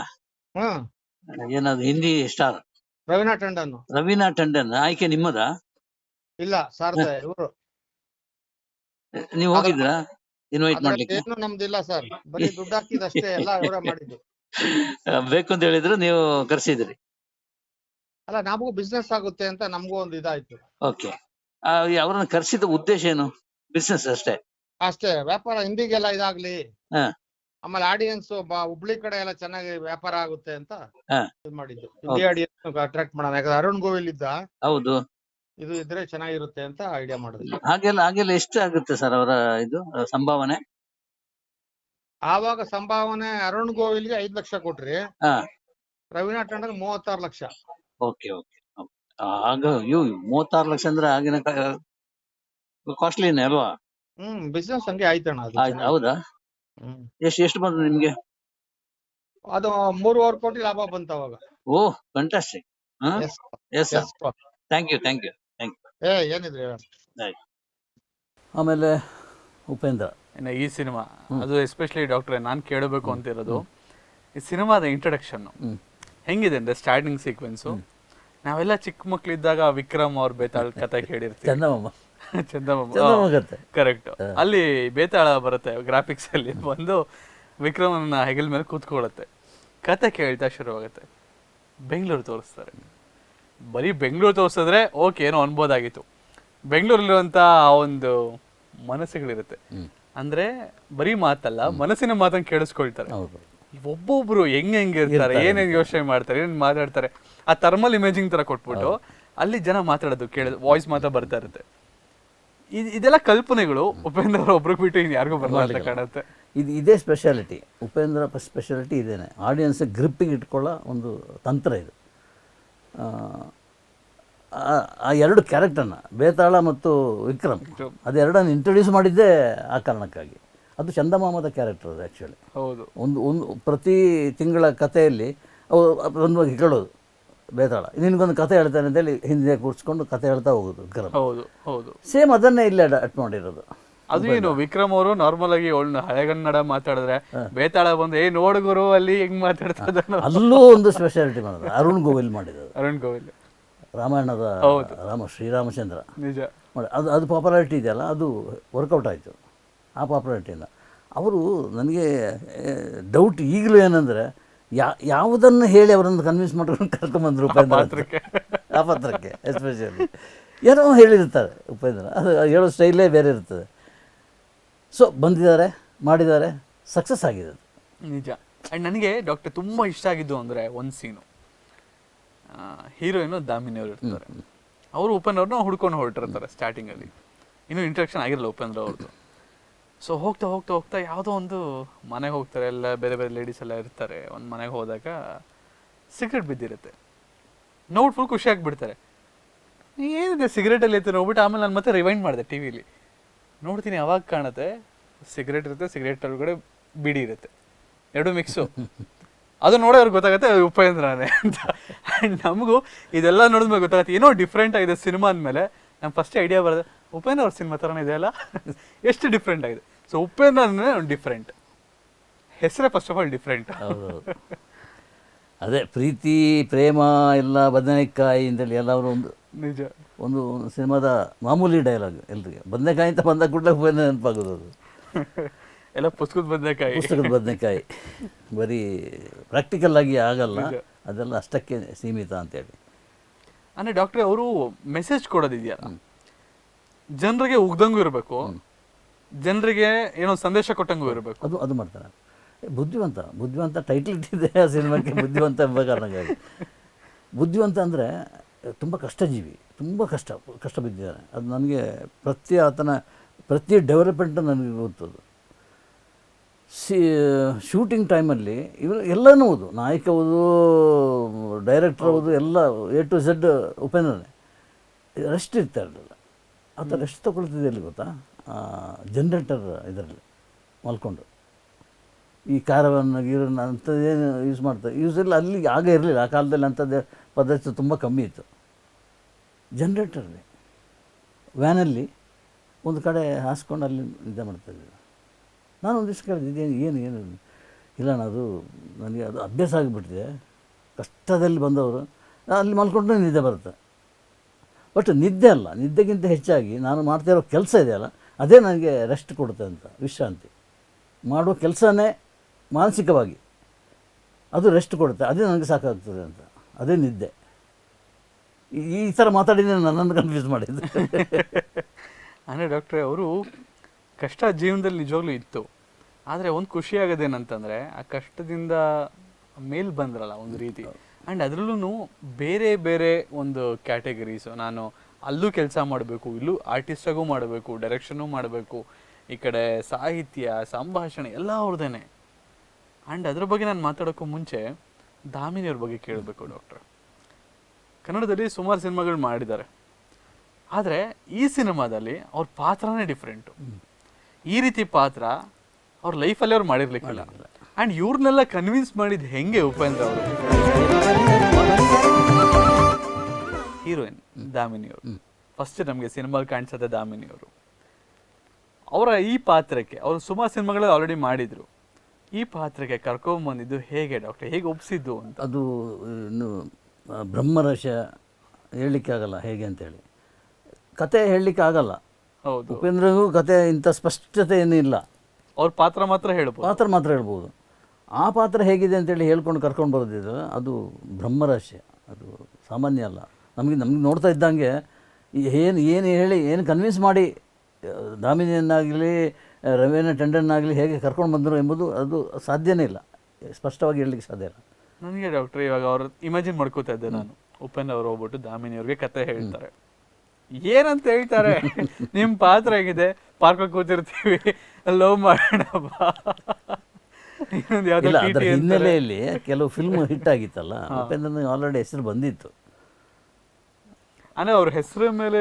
ಹ್ಮ್. ಏನದು ಹಿಂದಿ ಸ್ಟಾರ್? ರವೀನಾ ಟಂಡನ್ ರವೀನಾ ಟಂಡನ್ ಆಯ್ಕೆ ನಿಮ್ಮದ? ಇಲ್ಲ ಸರ್ ಇವರು. ನೀವು ಹೋಗಿದ್ರಾ? ಇನ್ವೈಟ್ ಮಾಡ್ಲಿಕ್ಕೆ? ಏನು ನಮ್ದಿಲ್ಲ ಸರ್. ಬರೀ ದುಡ್ಡು ಹಾಕಿದಷ್ಟೇ ಎಲ್ಲ ಇವರೇ ಮಾಡಿದ್ದು. ಬೇಕು ಅಂತ ಹೇಳಿದ್ರು ನೀವು ಕರೆಸಿದ್ರಿ. ಅಲ್ಲ ನಮಗೂ ಬಿಸ್ನೆಸ್ ಆಗುತ್ತೆ ಅಂತ ನಮಗೂ ಒಂದು ಇದಾಯ್ತು. ಓಕೆ. ಅವ್ರನ್ನ ಕರೆಸಿದ ಉದ್ದೇಶ ಏನು? ಬಿಸ್ನೆಸ್ ಅಷ್ಟೇ? ಅಷ್ಟೇ ವ್ಯಾಪಾರ ಹಿಂದಿಗೆಲ್ಲ ಇದಾಗ್ಲಿ. ಹಾ. ಆಮೇಲೆ ಆಡಿಯನ್ಸ್ ಹುಬ್ಳಿ ಕಡೆ ಎಲ್ಲ ಚೆನ್ನಾಗಿ ವ್ಯಾಪಾರ ಆಗುತ್ತೆ ಅಂತ ಮಾಡಿದ್ದು. ಹಿಂದಿ. ಆಡಿಯನ್ಸ್ ಅಟ್ರಾಕ್ಟ್ ಮಾಡೋಣ. ಯಾಕಂದ್ರೆ ಅರುಣ್ ಗೋವಿಲ್ ಇದ್ದ. ಹೌದು. ಇದು ಇದ್ರೆ ಚೆನ್ನಾಗಿರುತ್ತೆ ಅಂತ ಐಡಿಯಾ ಮಾಡಿದ್ವಿ ಹಾಗೆಲ್ಲ ಹಾಗೆಲ್ಲ ಎಷ್ಟು ಆಗುತ್ತೆ ಸರ್ ಅವರ ಇದು ಸಂಭಾವನೆ? ಆವಾಗ ಸಂಭಾವನೆ ಅರುಣ್ ಗೋವಿಲ್ಗೆ ಐದ್ ಲಕ್ಷ ಕೊಟ್ರಿ. ಹಾ. ರವೀನಾ ಟಂಡನ್ ಮೂವತ್ತಾರು ಲಕ್ಷ. Okay okay. ಆಗ ಅಯ್ಯೋ ಮೂವತ್ತಾರು ಲಕ್ಷ ಅಂದ್ರೆ ಆಗಿನ ಕಾಸ್ಟ್ಲಿನೇ ಅಲ್ವಾ? ಹ್ಮ್ ಬಿಸ್ನೆಸ್ ಹಂಗೆ ಆಯ್ತಣ್ಣ ಹೌದಾ. ಎಷ್ಟು ಎಷ್ಟು ಬಂತು ನಿಮ್ಗೆ? ಅದು ಮೂರುವರೆ ಕೋಟಿ ಲಾಭ ಬಂತ ಅವಾಗ. ಓ ಕಂಟಾಸ್ಟಿಕ್ Yes, yes sir yes, sir. Thank you thank you ಏ ಏನಿದ್ರಿ ಆಮೇಲೆ ಉಪೇಂದ್ರ. ಇನ್ನು ಈ ಸಿನಿಮಾ ಅದು ಎಸ್ಪೆಷಲಿ ಡಾಕ್ಟ್ರೆ ನಾನು ಕೇಳಬೇಕು ಅಂತಿರೋದು ಈ ಸಿನಿಮಾದ ಇಂಟ್ರಡಕ್ಷನ್ ಹ್ಮ್. ಹೆಂಗಿದೆ ಅಂದ್ರೆ ಸ್ಟಾರ್ಟಿಂಗ್ ಸೀಕ್ವೆನ್ಸು ನಾವೆಲ್ಲ ಚಿಕ್ಕ ಮಕ್ಳಿದ್ದಾಗ ವಿಕ್ರಮ್ ಅವ್ರ ಬೇತಾಳ್ (laughs) ಕತೆ ಕೇಳಿರ್ತೀವಿ. ಚಂದಮ್ಮ. (laughs) ಕರೆಕ್ಟ್ ಅಲ್ಲಿ ಬೇತಾಳ ಬರುತ್ತೆ ಗ್ರಾಫಿಕ್ಸ್ ಅಲ್ಲಿ. ಬಂದು ವಿಕ್ರಮನ ಹೆಗಲ್ ಮೇಲೆ ಕೂತ್ಕೊಳ್ಳುತ್ತೆ. ಕತೆ ಕೇಳ್ತಾ ಶುರುವಾಗುತ್ತೆ. ಬೆಂಗಳೂರು ತೋರಿಸ್ತಾರೆ. ಬರೀ ಬೆಂಗಳೂರು ತೋರಿಸಿದ್ರೆ ಓಕೆ ಏನೋ ಅನ್ಬೋದಾಗಿತ್ತು. ಬೆಂಗಳೂರಲ್ಲಿರುವಂಥ ಆ ಒಂದು ಮನಸ್ಸುಗಳಿರುತ್ತೆ. ಅಂದ್ರೆ ಬರೀ ಮಾತಲ್ಲ ಮನಸ್ಸಿನ ಮಾತನ್ನ ಕೇಳಿಸ್ಕೊಳ್ತಾರೆ. ಒಬ್ಬೊಬ್ರು ಹೆಂಗ್ ಹೆಂಗ್ ಇರ್ತಾರೆ ಏನೇನ್ ಯೋಚನೆ ಮಾಡ್ತಾರೆ ಏನೇನ್ ಮಾತಾಡ್ತಾರೆ ಆ ಥರ್ಮಲ್ ಇಮೇಜಿಂಗ್ ತರ ಕೊಟ್ಬಿಟ್ಟು ಅಲ್ಲಿ ಜನ ಮಾತಾಡೋದು ಕೇಳೋದು ವಾಯ್ಸ್ ಮಾತ್ರ ಬರ್ತಾ ಇರುತ್ತೆ. ಇದೆಲ್ಲ ಕಲ್ಪನೆಗಳು. ಉಪೇಂದ್ರ ಒಬ್ರಿಗೆ ಬಿಟ್ಟು ಇನ್ ಯಾರಿಗೂ ಬರಲ್ಲ ಅಂತ ಕಾಣುತ್ತೆ. ಇದು ಇದೇ ಸ್ಪೆಷಾಲಿಟಿ ಉಪೇಂದ್ರ ಸ್ಪೆಷಾಲಿಟಿ ಇದೇನೆ. ಆಡಿಯನ್ಸ್ ಗ್ರಿಪ್ಪಿಗೆ ಇಟ್ಕೊಳ್ಳೋ ಒಂದು ತಂತ್ರ ಇದು. ಆ, ಎರಡು ಕ್ಯಾರೆಕ್ಟರ್ನ ಬೇತಾಳ ಮತ್ತು ವಿಕ್ರಮ್. ಅದೆರಡನ್ನು ಇಂಟ್ರೊಡ್ಯೂಸ್ ಮಾಡಿದ್ದೇ ಆ ಕಾರಣಕ್ಕಾಗಿ. ಅದು ಚಂದಮಾಮದ ಕ್ಯಾರೆಕ್ಟರ್ ಅದು ಆ್ಯಕ್ಚುಲಿ ಹೌದು. ಒಂದು ಒಂದು ಪ್ರತಿ ತಿಂಗಳ ಕಥೆಯಲ್ಲಿ ಅವು ಒಂದು ಕೇಳೋದು. ಬೇತಾಳ. ನಿನಗೊಂದು ಕತೆ ಹೇಳ್ತಾನೆ ಅಂತೇಳಿ ಹಿಂದೆ ಕೂರಿಸ್ಕೊಂಡು ಕತೆ ಹೇಳ್ತಾ ಹೋಗೋದು ವಿಕ್ರಮ್. ಹೌದು ಹೌದು. ಸೇಮ್ ಅದನ್ನೇ ಇಲ್ಲೇ ಅಟ್ ಮಾಡಿರೋದು. ಅದು ಏನು ವಿಕ್ರಮ್ ಅವರು ನಾರ್ಮಲ್ ಆಗಿ ಒಳ್ಳೆ ಹಳೆಗನ್ನಡ ಮಾತಾಡಿದ್ರೆ ಬೇತಾಳ ಬಂದು ಏ ನೋಡುಗರು ಅಲ್ಲಿ ಹೆಂಗ್ ಮಾತಾಡ್ತಾ ಇದ್ದಾನೋ ಅಲ್ಲೂ ಒಂದು ಸ್ಪೆಷಾಲಿಟಿ ಮಾಡಿದ್ರು. ಅರುಣ್ ಗೋವಿಲ್ ಮಾಡಿದ್ರು ಅರುಣ್ ಗೋವಿಲ್. ರಾಮಾಯಣದ ರಾಮ ಶ್ರೀರಾಮಚಂದ್ರ. ನಿಜ. ಮಾಡಿ ಅದು ಅದು ಪಾಪ್ಯುಲಾರಿಟಿ ಇದೆಯಲ್ಲ ಅದು ವರ್ಕೌಟ್ ಆಯಿತು. ಆ ಪಾಪ್ಯುಲಾರಿಟಿಯಿಂದ ಅವರು ನನಗೆ ಡೌಟ್ ಈಗಲೂ ಏನಂದರೆ ಯಾ ಯಾವುದನ್ನು ಹೇಳಿ ಅವರನ್ನು ಕನ್ವಿನ್ಸ್ ಮಾಡ್ಕೊಂಡು ಕರ್ಕೊಂಬಂದ್ರು ಉಪೇಂದ್ರ. ಆ ಪಾತ್ರಕ್ಕೆ ಎಸ್ಪೆಷಲಿ ಏನೋ ಹೇಳಿರ್ತಾರೆ ಉಪೇಂದ್ರ. ಅದು ಹೇಳೋ ಸ್ಟೈಲೇ ಬೇರೆ ಇರ್ತದೆ. ಸೊ ಬಂದಿದ್ದಾರೆ ಮಾಡಿದ್ದಾರೆ ಸಕ್ಸಸ್ ಆಗಿದೆ ನಿಜ. ಆ್ಯಂಡ್ ನನಗೆ ಡಾಕ್ಟರ್ ತುಂಬ ಇಷ್ಟ ಆಗಿದ್ದು ಅಂದರೆ ಒಂದು ಸೀನು ಹೀರೋಯಿನು ದಾಮಿನಿ ಅವ್ರು ಇರ್ತಾರೆ. ಅವರು ಉಪೇಂದ್ರ ಅವ್ರನ್ನ ಹುಡ್ಕೊಂಡು ಹೊರಟಿರ್ತಾರೆ ಸ್ಟಾರ್ಟಿಂಗಲ್ಲಿ ಇನ್ನೂ ಇಂಟ್ರಾಕ್ಷನ್ ಆಗಿರಲ್ಲ ಉಪೇಂದ್ರ ಅವ್ರದ್ದು. ಸೊ ಹೋಗ್ತಾ ಹೋಗ್ತಾ ಹೋಗ್ತಾ ಯಾವುದೋ ಒಂದು ಮನೆಗೆ ಹೋಗ್ತಾರೆ ಎಲ್ಲ ಬೇರೆ ಬೇರೆ ಲೇಡೀಸ್ ಎಲ್ಲ ಇರ್ತಾರೆ. ಒಂದು ಮನೆಗೆ ಹೋದಾಗ ಸಿಗರೆಟ್ ಬಿದ್ದಿರುತ್ತೆ. ನೋಡಿ ಫುಲ್ ಖುಷಿ ಬಿಡ್ತಾರೆ ಏನಿದೆ ಸಿಗರೇಟಲ್ಲಿ ಇತ್ತು ನೋಡ್ಬಿಟ್ಟು ಆಮೇಲೆ ನಾನು ಮತ್ತೆ ರಿವೈಂಡ್ ಮಾಡಿದೆ ಟಿ ವಿಲಿ ನೋಡ್ತೀನಿ ಅವಾಗ ಕಾಣುತ್ತೆ ಸಿಗರೇಟ್ ಇರುತ್ತೆ ಸಿಗರೇಟ್ ಒಳಗಡೆ ಬಿಡಿ ಇರುತ್ತೆ. ಎರಡು ಮಿಕ್ಸು (laughs) ಅದು ನೋಡೋ ಅವ್ರಿಗೆ ಗೊತ್ತಾಗುತ್ತೆ ಉಪೇಂದ್ರನೇ ಅಂತ. ಆ್ಯಂಡ್ ನಮಗೂ ಇದೆಲ್ಲ ನೋಡಿದ್ಮೇಲೆ ಗೊತ್ತಾಗುತ್ತೆ. ಏನೋ ಡಿಫ್ರೆಂಟ್ ಆಗಿದೆ ಸಿನಿಮಾ ಅಂದಮೇಲೆ. ನಮ್ಮ ಫಸ್ಟ್ ಐಡಿಯಾ ಬರೋದು ಉಪೇಂದ್ರ ಅವ್ರ ಸಿನಿಮಾ ಥರನೇ ಇದೆಯಲ್ಲ ಎಷ್ಟು ಡಿಫ್ರೆಂಟ್ ಆಗಿದೆ? ಸೊ ಉಪೇಂದ್ರ ಅಂದ್ರೆ ಒಂದು ಡಿಫ್ರೆಂಟ್ ಹೆಸರೇ ಫಸ್ಟ್ ಆಫ್ ಆಲ್ ಡಿಫ್ರೆಂಟ್ ಅದೇ ಪ್ರೀತಿ ಪ್ರೇಮ ಎಲ್ಲ ಬದನೆಕಾಯಿ ಅಂತೇಳಿ ಎಲ್ಲವರು ಒಂದು ನಿಜ. ಒಂದು ಸಿನಿಮಾದ ಮಾಮೂಲಿ ಡೈಲಾಗ್ ಎಲ್ರಿಗೆ. ಬದನೆಕಾಯಿ ಅಂತ ಬಂದ ಕೂಡಲೇ ಉಪೇಂದ್ರ ನೆನಪಾಗೋದು ಅದು. (laughs) ಎಲ್ಲ ಪುಸ್ತಕದ ಬದನೆಕಾಯಿ. ಪುಸ್ತಕದ ಬದನೆಕಾಯಿ. ಬರೀ ಪ್ರಾಕ್ಟಿಕಲ್ ಆಗಿ ಆಗಲ್ಲ. ಅದೆಲ್ಲ ಅಷ್ಟಕ್ಕೆ ಸೀಮಿತ ಅಂತೇಳಿ. ಅಂದರೆ ಡಾಕ್ಟ್ರೆ ಅವರು ಮೆಸೇಜ್ ಕೊಡೋದಿದೆಯಲ್ಲ? ಜನರಿಗೆ ಉಗ್ದಂಗು ಇರಬೇಕು. ಜನರಿಗೆ ಏನೋ ಸಂದೇಶ ಕೊಟ್ಟಂಗೂ ಇರಬೇಕು. ಅದು ಅದು ಮಾಡ್ತಾರೆ. ಬುದ್ಧಿವಂತ ಬುದ್ಧಿವಂತ ಟೈಟ್ಲ್ ಇಟ್ಟಿದೆ ಆ ಸಿನಿಮಾಕ್ಕೆ (laughs) ಬುದ್ಧಿವಂತ ಎಂಬ ಕಾರಣಕ್ಕಾಗಿ ಬುದ್ಧಿವಂತ ಅಂದರೆ ತುಂಬ ಕಷ್ಟಜೀವಿ ತುಂಬ ಕಷ್ಟ ಕಷ್ಟ ಬಿದ್ದಿದ್ದಾನೆ. ಅದು ನನಗೆ ಪ್ರತಿ ಆತನ ಪ್ರತಿ ಡೆವಲಪ್ಮೆಂಟ್ ನನಗೆ ಗೊತ್ತದು. ಸಿ ಶೂಟಿಂಗ್ ಟೈಮಲ್ಲಿ ಇವರು ಎಲ್ಲನೂ ಓದು. ನಾಯಕ ಓದು ಡೈರೆಕ್ಟರ್ ಓದು ಎಲ್ಲ ಎ ಟು ಝೆಡ್ ಉಪೇಂದ್ರನೇ. ರೆಸ್ಟ್ ಇರ್ತಾರೆ ಇರಲಿಲ್ಲ ಆತ ಎಷ್ಟು ತಗೊಳ್ತಿದೆ ಅಲ್ಲಿ ಗೊತ್ತಾ? ಜನ್ರೇಟರ್ ಇದರಲ್ಲಿ, ಮಲ್ಕೊಂಡು. ಈ ಕಾರವನ್ನು ಗೀರನ್ನು ಅಂಥದ್ದೇನು ಯೂಸ್ ಮಾಡ್ತಾರೆ ಯೂಸ್ ಎಲ್ಲ ಅಲ್ಲಿ ಆಗ ಇರಲಿಲ್ಲ. ಆ ಕಾಲದಲ್ಲಿ ಅಂಥದ್ದು ಪದ್ಧತಿ ತುಂಬ ಕಮ್ಮಿ ಇತ್ತು. ಜನ್ರೇಟರ್ಲಿ ವ್ಯಾನಲ್ಲಿ ಒಂದು ಕಡೆ ಹಾಸ್ಕೊಂಡು ಅಲ್ಲಿ ನಿದ್ದೆ ಮಾಡ್ತಾಯಿದ್ದೆ ನಾನು ಒಂದು ದಿವಸ ಕೇಳಿದೆ, ಇದೇನು, ಏನು ಏನು ಇಲ್ಲ ಅದು ನನಗೆ ಅದು ಅಭ್ಯಾಸ ಆಗಿಬಿಟ್ಟಿದೆ. ಕಷ್ಟದಲ್ಲಿ ಬಂದವರು, ಅಲ್ಲಿ ಮಲ್ಕೊಂಡು ನಿದ್ದೆ ಬರುತ್ತೆ. ಬಟ್ ನಿದ್ದೆ ಅಲ್ಲ. ನಿದ್ದೆಗಿಂತ ಹೆಚ್ಚಾಗಿ ನಾನು ಮಾಡ್ತಾ ಇರೋ ಕೆಲಸ ಇದೆಯಲ್ಲ ಅದೇ ನನಗೆ ರೆಸ್ಟ್ ಕೊಡುತ್ತೆ ಅಂತ ವಿಶ್ರಾಂತಿ. ಮಾಡುವ ಕೆಲಸನೇ ಮಾನಸಿಕವಾಗಿ ಅದು ರೆಸ್ಟ್ ಕೊಡುತ್ತೆ ಅದೇ ನನಗೆ ಸಾಕಾಗ್ತದೆ ಅಂತ ಅದೇ ನಿದ್ದೆ. ಈ- ಈ ಥರ ಮಾತಾಡಿದ್ರೆ ನನ್ನನ್ನು ಕನ್ಫ್ಯೂಸ್ ಮಾಡಿದ್ದು. (laughs) ಅಂದರೆ ಡಾಕ್ಟ್ರೆ ಅವರು ಕಷ್ಟ ಜೀವನದಲ್ಲಿ ನಿಜವಾಗ್ಲೂ ಇತ್ತು. ಆದರೆ ಒಂದು ಖುಷಿ ಆಗೋದೇನಂತಂದರೆ ಆ ಕಷ್ಟದಿಂದ ಮೇಲ್ ಬಂದ್ರಲ್ಲ ಒಂದು ರೀತಿ. ಆ್ಯಂಡ್ ಅದರಲ್ಲೂ ಬೇರೆ ಬೇರೆ ಒಂದು ಕ್ಯಾಟಗರೀಸು ನಾನು ಅಲ್ಲೂ ಕೆಲಸ ಮಾಡಬೇಕು, ಇಲ್ಲೂ ಆರ್ಟಿಸ್ಟಾಗೂ ಮಾಡಬೇಕು ಡೈರೆಕ್ಷನ್ನು ಮಾಡಬೇಕು, ಈ ಕಡೆ ಸಾಹಿತ್ಯ, ಸಂಭಾಷಣೆ ಎಲ್ಲ ಅವ್ರದ್ದೇನೆ ಆ್ಯಂಡ್ ಅದ್ರ ಬಗ್ಗೆ ನಾನು ಮಾತಾಡೋಕ್ಕೂ ಮುಂಚೆ ದಾಮಿನಿಯವ್ರ ಬಗ್ಗೆ ಕೇಳಬೇಕು ಡಾಕ್ಟ್ರ್ ಕನ್ನಡದಲ್ಲಿ ಸುಮಾರು ಸಿನಿಮಾಗಳು ಮಾಡಿದ್ದಾರೆ. ಆದರೆ ಈ ಸಿನಿಮಾದಲ್ಲಿ ಅವ್ರ ಪಾತ್ರನೇ ಡಿಫ್ರೆಂಟು ಈ ರೀತಿ ಪಾತ್ರ ಅವ್ರ ಲೈಫಲ್ಲಿ ಅವ್ರು ಮಾಡಿರ್ಲಿಕ್ಕಿಲ್ಲ. ಆ್ಯಂಡ್ ಇವ್ರನ್ನೆಲ್ಲ ಕನ್ವಿನ್ಸ್ ಮಾಡಿದ್ದು ಹೆಂಗೆ ಉಪೇಂದ್ರ ಅವರು? ಹೀರೋಯಿನ್ ದಾಮಿನಿ ಅವರು. ಫಸ್ಟ್ ನಮಗೆ ಸಿನಿಮಾಲ್ ಕಾಣಿಸತ್ತೆ ದಾಮಿನಿ ಅವರು. ಅವರ ಈ ಪಾತ್ರಕ್ಕೆ ಅವರು ಸುಮಾರು ಸಿನಿಮಾಗಳಲ್ಲಿ ಆಲ್ರೆಡಿ ಮಾಡಿದ್ರು. ಈ ಪಾತ್ರಕ್ಕೆ ಕರ್ಕೊಂಬಂದಿದ್ದು ಹೇಗೆ ಡಾಕ್ಟರ್ ಹೇಗೆ ಒಪ್ಸಿದ್ದು ಅಂತ? ಅದು ಇನ್ನು ಬ್ರಹ್ಮರಶ ಬ್ರಹ್ಮರಹಸ್ಯ ಹೇಳಲಿಕ್ಕೆ ಆಗಲ್ಲ ಹೇಗೆ ಅಂತೇಳಿ ಕತೆ ಹೇಳಲಿಕ್ಕೆ ಆಗಲ್ಲ ಹೌದು. ಉಪೇಂದ್ರಗೂ ಕತೆ ಇಂಥ ಸ್ಪಷ್ಟತೆ ಏನೂ ಇಲ್ಲ ಅವ್ರ ಪಾತ್ರ ಮಾತ್ರ ಹೇಳ್ಬೋದು. ಪಾತ್ರ ಮಾತ್ರ ಹೇಳ್ಬೋದು. ಆ ಪಾತ್ರ ಹೇಗಿದೆ ಅಂತೇಳಿ ಹೇಳ್ಕೊಂಡು ಕರ್ಕೊಂಡು ಬರೋದಿದ್ರೆ ಅದು ಬ್ರಹ್ಮರಹಸ್ಯ. ಅದು ಸಾಮಾನ್ಯ ಅಲ್ಲ. ನಮಗೆ ನಮಗೆ ನೋಡ್ತಾ ಇದ್ದಂಗೆ ಏನು ಏನು ಹೇಳಿ ಏನು ಕನ್ವಿನ್ಸ್ ಮಾಡಿ ದಾಮಿನಿಯನ್ನಾಗಲಿ ರವೇನ ಟೆಂಡನ್ನಾಗಲಿ ಹೇಗೆ ಕರ್ಕೊಂಡು ಬಂದರು ಎಂಬುದು ಅದು ಸಾಧ್ಯನೇ ಇಲ್ಲ. ಸ್ಪಷ್ಟವಾಗಿ ಹೇಳಲಿಕ್ಕೆ ಸಾಧ್ಯ ಇಲ್ಲ. ನನಗೆ ಡಾಕ್ಟರ್ ಇವಾಗ ಅವರು ಇಮ್ಯಾಜಿನ್ ಮಾಡ್ಕೋತಾ ಇದ್ದೆ ನಾನು. ಉಪೇಂದ್ರ ಅವ್ರು ಹೋಗ್ಬಿಟ್ಟು ದಾಮಿನಿ ಅವ್ರಿಗೆ ಕತೆ ಹೇಳ್ತಾರೆ. ಏನಂತ ಹೇಳ್ತಾರೆ? (laughs) ನಿಮ್ಮ ಪಾತ್ರ ಹೇಗಿದೆ? ಪಾರ್ಕ್ ಕೂತಿರ್ತೀವಿ. ಲವ್ ಮಾಡೋಣ ಇಲ್ಲ ಅದರ ಹಿನ್ನೆಲೆಯಲ್ಲಿ ಕೆಲವು ಫಿಲ್ಮ್ ಹಿಟ್ (laughs) ಆಗಿತ್ತಲ್ಲ ಉಪೇಂದ್ರನಿಗೆ ಆಲ್ರೆಡಿ ಹೆಸರು ಬಂದಿತ್ತು. ಅಂದ್ರೆ ಅವ್ರ ಹೆಸರ ಮೇಲೆ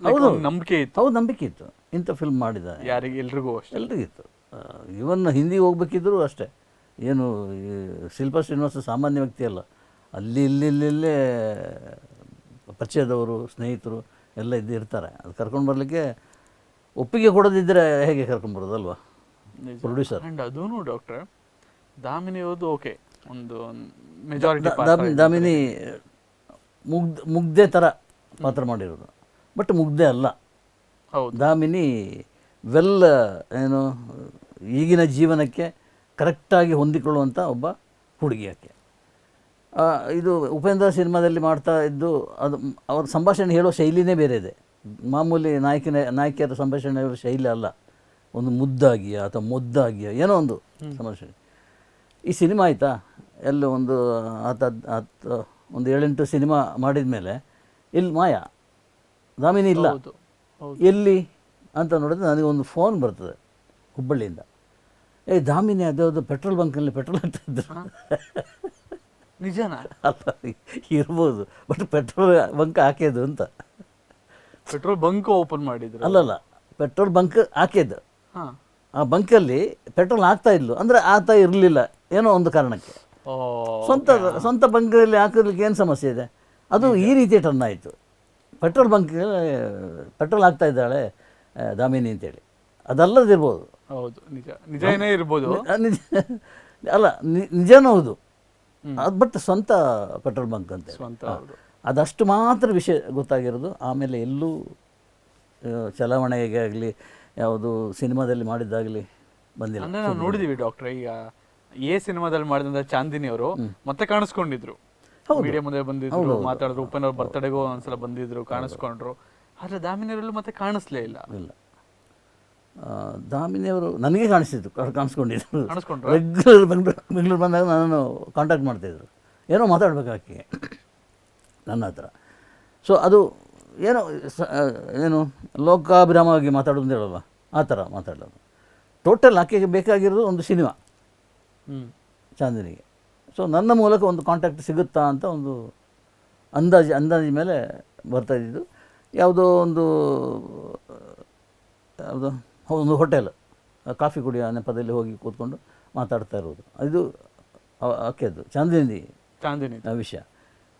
ಹೌದು. ನಂಬಿಕೆ ಇತ್ತು. ಹೌದು ನಂಬಿಕೆ ಇತ್ತು. ಇಂಥ ಫಿಲ್ಮ್ ಮಾಡಿದ ಯಾರಿಗೆ? ಎಲ್ರಿಗೂ ಅಷ್ಟೇ. ಎಲ್ರಿಗಿತ್ತು. ಇವನ್ ಹಿಂದಿಗೆ ಹೋಗ್ಬೇಕಿದ್ರು ಅಷ್ಟೇ. ಏನು ಶಿಲ್ಪಾ ಶ್ರೀನಿವಾಸ ಸಾಮಾನ್ಯ ವ್ಯಕ್ತಿ ಅಲ್ಲ. ಅಲ್ಲಿ ಇಲ್ಲಿ ಇಲ್ಲಿಲ್ಲೇ ಪರಿಚಯದವರು ಸ್ನೇಹಿತರು ಎಲ್ಲ ಇದ್ದು ಇರ್ತಾರೆ. ಅದು ಕರ್ಕೊಂಡು ಬರಲಿಕ್ಕೆ ಒಪ್ಪಿಗೆ ಕೊಡದಿದ್ದರೆ ಹೇಗೆ ಕರ್ಕೊಂಬರೋದಲ್ವಾ ಪ್ರೊಡ್ಯೂಸರ್ ಅಂಡ್ ಅದೂನು ಡಾಕ್ಟರ್. ದಾಮಿನಿ ಅವ್ರದ್ದು ಓಕೆ ಒಂದು ಮೆಜಾರಿಟಿ ದಾಮಿನಿ ಮುಗ್ಧ ಮುಗ್ಧೆ ಥರ ಪಾತ್ರ ಮಾಡಿರೋದು. ಬಟ್ ಮುಗ್ಧೆ ಅಲ್ಲ. ಹೌದು. ದಾಮಿನಿ ವೆಲ್ ಏನು ಈಗಿನ ಜೀವನಕ್ಕೆ ಕರೆಕ್ಟಾಗಿ ಹೊಂದಿಕೊಳ್ಳುವಂಥ ಒಬ್ಬ ಹುಡುಗಿ ಆಕೆ. ಇದು ಉಪೇಂದ್ರ ಸಿನಿಮಾದಲ್ಲಿ ಮಾಡ್ತಾ ಇದ್ದು ಅದು ಅವ್ರ ಸಂಭಾಷಣೆ ಹೇಳೋ ಶೈಲಿನೇ ಬೇರೆ ಇದೆ. ಮಾಮೂಲಿ ನಾಯಕಿನ ನಾಯಕಿಯರ ಸಂಭಾಷಣೆ ಹೇಳೋ ಶೈಲಿ ಅಲ್ಲ. ಒಂದು ಮುದ್ದಾಗಿಯ ಅಥವಾ ಮುದ್ದಾಗಿಯ ಏನೋ ಒಂದು ಸಂಭಾಷಣೆ. ಈ ಸಿನಿಮಾ ಆಯಿತಾ? ಎಲ್ಲೋ ಒಂದು ಹತ್ತು ಹದ್- ಹತ್ತು ಒಂದು ಏಳೆಂಟು ಸಿನಿಮಾ ಮಾಡಿದ ಮೇಲೆ ಇಲ್ಲಿ ಮಾಯಾ? ದಾಮಿನಿ ಇಲ್ಲ? ಎಲ್ಲಿ? ಅಂತ ನೋಡಿದ್ರೆ ನನಗೆ ಒಂದು ಫೋನ್ ಬರ್ತದೆ ಹುಬ್ಬಳ್ಳಿಯಿಂದ. ಏ ದಾಮಿನಿ ಅದ್ಯಾವುದು ಪೆಟ್ರೋಲ್ ಬಂಕ್ನಲ್ಲಿ ಪೆಟ್ರೋಲ್ ಹಾಕ್ತಾ ಇದ್ರು. ನಿಜನಾ? ಅಲ್ಲ ಇರ್ಬೋದು ಬಟ್ ಪೆಟ್ರೋಲ್ ಬಂಕ್ ಹಾಕಿದ್ದು ಅಂತ. ಪೆಟ್ರೋಲ್ ಬಂಕ್ ಓಪನ್ ಮಾಡಿದ್ರು. ಅಲ್ಲಲ್ಲ ಪೆಟ್ರೋಲ್ ಬಂಕ್ ಹಾಕಿದ್ದು ಆ ಬಂಕಲ್ಲಿ ಪೆಟ್ರೋಲ್ ಹಾಕ್ತಾ ಇದ್ಲು. ಅಂದರೆ ಆತ ಇರಲಿಲ್ಲ. ಏನೋ ಒಂದು ಕಾರಣಕ್ಕೆ. ಸ್ವಂತ ಸ್ವಂತ ಬಂಕ್ಗಳಲ್ಲಿ ಹಾಕೋದಕ್ಕೆ ಏನು ಸಮಸ್ಯೆ ಇದೆ? ಅದು ಈ ರೀತಿ ಟರ್ನ್ ಆಯಿತು. ಪೆಟ್ರೋಲ್ ಬಂಕ್ ಪೆಟ್ರೋಲ್ ಹಾಕ್ತಾ ಇದ್ದಾಳೆ ದಾಮಿನಿ ಅಂತೇಳಿ. ಅದಲ್ಲದಿರ್ಬೋದು ಹೌದು ನಿಜ. ನಿಜನೇ ಇರ್ಬೋದು. ನಿಜ ಅಲ್ಲ ನಿಜನೂ ಹೌದು. ಅದು ಬಟ್ ಸ್ವಂತ ಪೆಟ್ರೋಲ್ ಬಂಕ್ ಅಂತ ಅದಷ್ಟು ಮಾತ್ರ ವಿಷಯ ಗೊತ್ತಾಗಿರೋದು. ಆಮೇಲೆ ಎಲ್ಲೂ ಚಲಾವಣೆಗೆ ಆಗಲಿ ಯಾವುದು ಸಿನಿಮಾದಲ್ಲಿ ಮಾಡಿದ್ದಾಗಲಿ ಬಂದಿಲ್ಲ. ನೋಡಿದ್ದೀವಿ ಡಾಕ್ಟರ್. ಈಗ ಎ ಸಿನಿಮಾದಲ್ಲಿ ಮಾಡಿದಂತ ಚಾಂದಿನಿ ಅವರು ಮತ್ತೆ ಕಾಣಿಸ್ಕೊಂಡಿದ್ರು. ಮೀಡಿಯಾ ಮುಂದೆ ಬಂದಿದ್ರು ಮಾತಾಡಿದ್ರು ಉಪೇನ್ ಅವ್ರ ಬರ್ತಡೆಗೂ ಒಂದ್ಸಲ ಬಂದಿದ್ರು ಕಾಣಿಸ್ಕೊಂಡ್ರು. ಆದ್ರೆ ದಾಮಿನಿಯರಲ್ಲೂ ಮತ್ತೆ ಕಾಣಿಸ್ಲೇ ಇಲ್ಲ. ಇಲ್ಲ. ದಾಮಿನಿ ದಾಮಿನಿಯವರು ನನಗೆ ಕಾಣಿಸ್ತಿದ್ರು ಅವ್ರು ಕಾಣಿಸ್ಕೊಂಡಿದ್ರು. ಕಾಣಿಸ್ಕೊಂಡ್ರ? ರೆಗ್ಯುಲರ್ ಬೆಂಗಳೂರು ಬೆಂಗಳೂರು ಬಂದಾಗ ನಾನು ಕಾಂಟ್ಯಾಕ್ಟ್ ಮಾಡ್ತಿದ್ರು. ಏನೋ ಮಾತಾಡ್ಬೇಕು ಆಕೆ ನನ್ನ ಹತ್ರ. ಸೊ ಅದು ಏನೋ ಏನು ಲೋಕಾಭಿರಾಮವಾಗಿ ಮಾತಾಡೋದು ಅಂತ ಹೇಳಲ್ವ? ಆ ಥರ ಮಾತಾಡೋದು. ಟೋಟಲ್ ಆಕೆಗೆ ಬೇಕಾಗಿರೋದು ಒಂದು ಸಿನಿಮಾ. ಚಾಂದಿನಿಗೆ. ಸೊ ನನ್ನ ಮೂಲಕ ಒಂದು ಕಾಂಟ್ಯಾಕ್ಟ್ ಸಿಗುತ್ತಾ ಅಂತ ಒಂದು ಅಂದಾಜು ಅಂದಾಜು ಮೇಲೆ ಬರ್ತಾ ಇದ್ದಿದ್ದು. ಯಾವುದೋ ಒಂದು ಯಾವುದೋ ಒಂದು ಹೋಟೆಲ್ ಕಾಫಿ ಕುಡಿಯೋ ನೆಪದಲ್ಲಿ ಹೋಗಿ ಕೂತ್ಕೊಂಡು ಮಾತಾಡ್ತಾ ಇರೋದು ಇದು ಓಕೆ ಅದು ಚಾಂದಿನಿ ಚಾಂದಿನಿ ಆ ವಿಷಯ.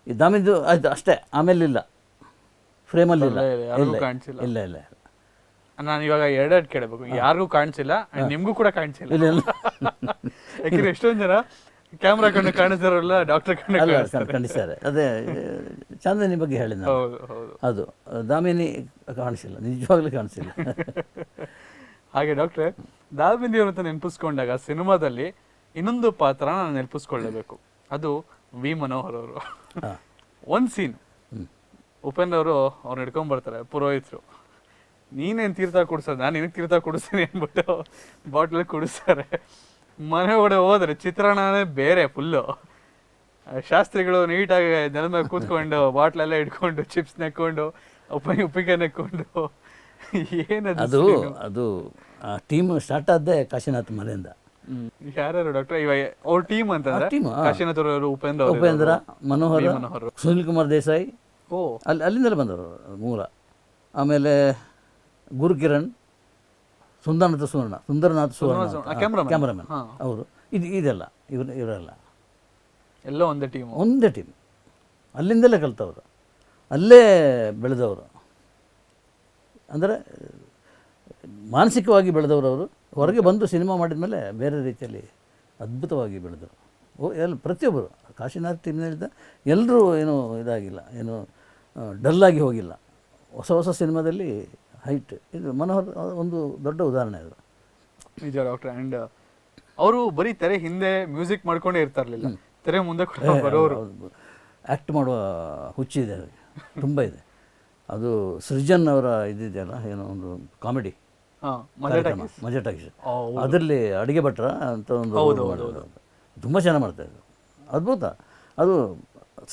ಈ ದಾಮಿದು ಆಯಿತು ಅಷ್ಟೇ ಆಮೇಲೆ ಇಲ್ಲ ಫ್ರೇಮಲ್ಲಿ ಇಲ್ಲ ಇಲ್ಲ, ಇಲ್ಲ, ಯಾರಿಗೂ ಇಲ್ಲ ಕಾಣಿಸಿಲ್ಲ. ಇಲ್ಲ ಇಲ್ಲ ನಾನು ಇವಾಗ ಎರಡೆರಡು ಕೇಳಬೇಕು. ಯಾರಿಗೂ ಕಾಣಿಸಿಲ್ಲ and ನಿಮ್ಗೂ ಕೂಡ ಕಾಣಿಸಿಲ್ಲ. ಇಲ್ಲ ಇಲ್ಲ. (laughs) ಯಾಕಂದ್ರೆ ಎಷ್ಟೊಂದ್ ಜನ ಕ್ಯಾಮ್ರಾ ಕಣ್ಣು ಕಾಣಿಸ್ತಾರಲ್ಲ ಡಾಕ್ಟರ್ ಕಣ್ಣು ಅಲ್ಲ ಕಾಣಿಸ್ತಾರೆ. ಖಂಡಿಸ್ತಾರೆ. ಅದೇ ಚಾಂದನಿ ಬಗ್ಗೆ ಹೇಳಿದ ನಾನು. ಹೌದು ಹೌದು. ಅದು ದಾಮಿನಿ ಕಾಣಿಸಿಲ್ಲ ನಿಜವಾಗ್ಲೂ ಕಾಣಿಸಿಲ್ಲ. (laughs) ಹಾಗೆ ಡಾಕ್ಟ್ರೆ ದಾಮಿನಿ ಅಂತ ನೆನಪಿಸ್ಕೊಂಡಾಗ ಸಿನಿಮಾದಲ್ಲಿ ಇನ್ನೊಂದು ಪಾತ್ರ ನಾನು ನೆನಪಿಸ್ಕೊಳ್ಳಬೇಕು. ಅದು ವಿ ಮನೋಹರ್ ಅವರು. ಒಂದು (laughs) ಒಂದ್ ಸೀನ್. ಉಪೇಂದ್ರ ಅವರು ಅವ್ರು ಹಿಡ್ಕೊಂಡ್ ಬರ್ತಾರೆ ಪುರೋಹಿತರು. ನೀನೇನ್ ತೀರ್ಥ ಕುಡಿಸೋದು? ನಾನು ನಿನಗೆ ತೀರ್ಥ ಕುಡಿಸ್ತೀನಿ ಅಂದ್ಬಿಟ್ಟು ಬಾಟ್ಲ್ ಕುಡಿಸ್ತಾರೆ. ಮನೆ ಒಡೆ ಹೋದ್ರೆ ಚಿತ್ರಾನ್ನನೇ ಬೇರೆ ಫುಲ್ಲು ಶಾಸ್ತ್ರಿಗಳು ನೀಟಾಗಿ ನೆಲದ ಮೇಲೆ ಕೂತ್ಕೊಂಡು ಬಾಟ್ಲೆಲ್ಲ ಇಟ್ಕೊಂಡು ಚಿಪ್ಸ್ ನೆಕ್ಕೊಂಡು ಉಪ್ಪಿ ಉಪ್ಪಿಗೆ ನೆಕ್ಕೊಂಡು ಏನದು ಅದು ಅದು ಆ ಟೀಮ್ ಸ್ಟಾರ್ಟ್ ಆದ್ದೇ ಕಾಶಿನಾಥ್ ಮನೆಯಿಂದ. ಯಾರ್ಯಾರು ಡಾಕ್ಟರ್ ಇವಾಗ ಅವ್ರ ಟೀಮ್ ಅಂತಂದ್ರೆ? ಟೀಮ್. ಕಾಶಿನಾಥ್ ಅವರು ಉಪೇಂದ್ರ ಅವ್ರು ಉಪೇಂದ್ರ ಮನೋಹರ್ ಸುನಿಲ್ ಕುಮಾರ್ ದೇಸಾಯಿ. ಓ. ಅಲ್ಲಿ ಅಲ್ಲಿಂದಲೇ ಬಂದವರು ಮೂಲ. ಆಮೇಲೆ ಗುರುಕಿರಣ್ ಸುಂದರನಾಥ ಸುವರ್ಣ ಸುಂದರನಾಥ ಸುವರ್ಣ. ಕ್ಯಾಮ್ರಾಮನ್ ಅವರು. ಇದು ಇದೆಲ್ಲ ಇವರು ಇವರೆಲ್ಲ. ಎಲ್ಲ ಒಂದೇ ಟೀಮ್ ಒಂದೇ ಟೀಮ್ ಅಲ್ಲಿಂದಲೇ ಕಲ್ತವರು. ಅಲ್ಲೇ ಬೆಳೆದವರು. ಅಂದರೆ ಮಾನಸಿಕವಾಗಿ ಬೆಳೆದವರು ಅವರು. ಹೊರಗೆ ಬಂದು ಸಿನಿಮಾ ಮಾಡಿದ ಮೇಲೆ ಬೇರೆ ರೀತಿಯಲ್ಲಿ ಅದ್ಭುತವಾಗಿ ಬೆಳೆದರು. ಓ ಎಲ್ಲ ಪ್ರತಿಯೊಬ್ಬರು. ಕಾಶಿನಾಥ್ ಟೀಮ್ನಲ್ಲಿದ್ದ ಎಲ್ಲರೂ ಏನೂ ಇದಾಗಿಲ್ಲ ಏನು ಡಲ್ಲಾಗಿ ಹೋಗಿಲ್ಲ. ಹೊಸ ಹೊಸ ಸಿನಿಮಾದಲ್ಲಿ ಹೈಟ್ ಇದು ಮನೋಹರ್ ಒಂದು ದೊಡ್ಡ ಉದಾಹರಣೆ ಅದು. ನಿಜ ಡಾಕ್ಟರ್ ಆ್ಯಂಡ್ ಅವರು ಬರೀ ತೆರೆ ಹಿಂದೆ ಮ್ಯೂಸಿಕ್ ಮಾಡ್ಕೊಂಡೇ ಇರ್ತಾ ಇರ್ಲಿಲ್ಲ ತೆರೆ ಮುಂದೆ ಕೂಡ ಬರೋರು. ಆ್ಯಕ್ಟ್ ಮಾಡುವ ಹುಚ್ಚಿದೆ ಇದೆ ತುಂಬ ಇದೆ. ಅದು ಸೃಜನ್ ಅವರ ಇದಿದೆಯಲ್ಲ ಏನೋ ಒಂದು ಕಾಮಿಡಿ ಹಾ ಮಜಾ ಟಾಕೀಸ್. ಅದರಲ್ಲಿ ಅಡುಗೆ ಭಟ್ರ ಅಂತ ಒಂದು. ತುಂಬ ಚೆನ್ನಾಗಿ ಮಾಡ್ತಾಯಿದ್ರು ಅದ್ಭುತ. ಅದು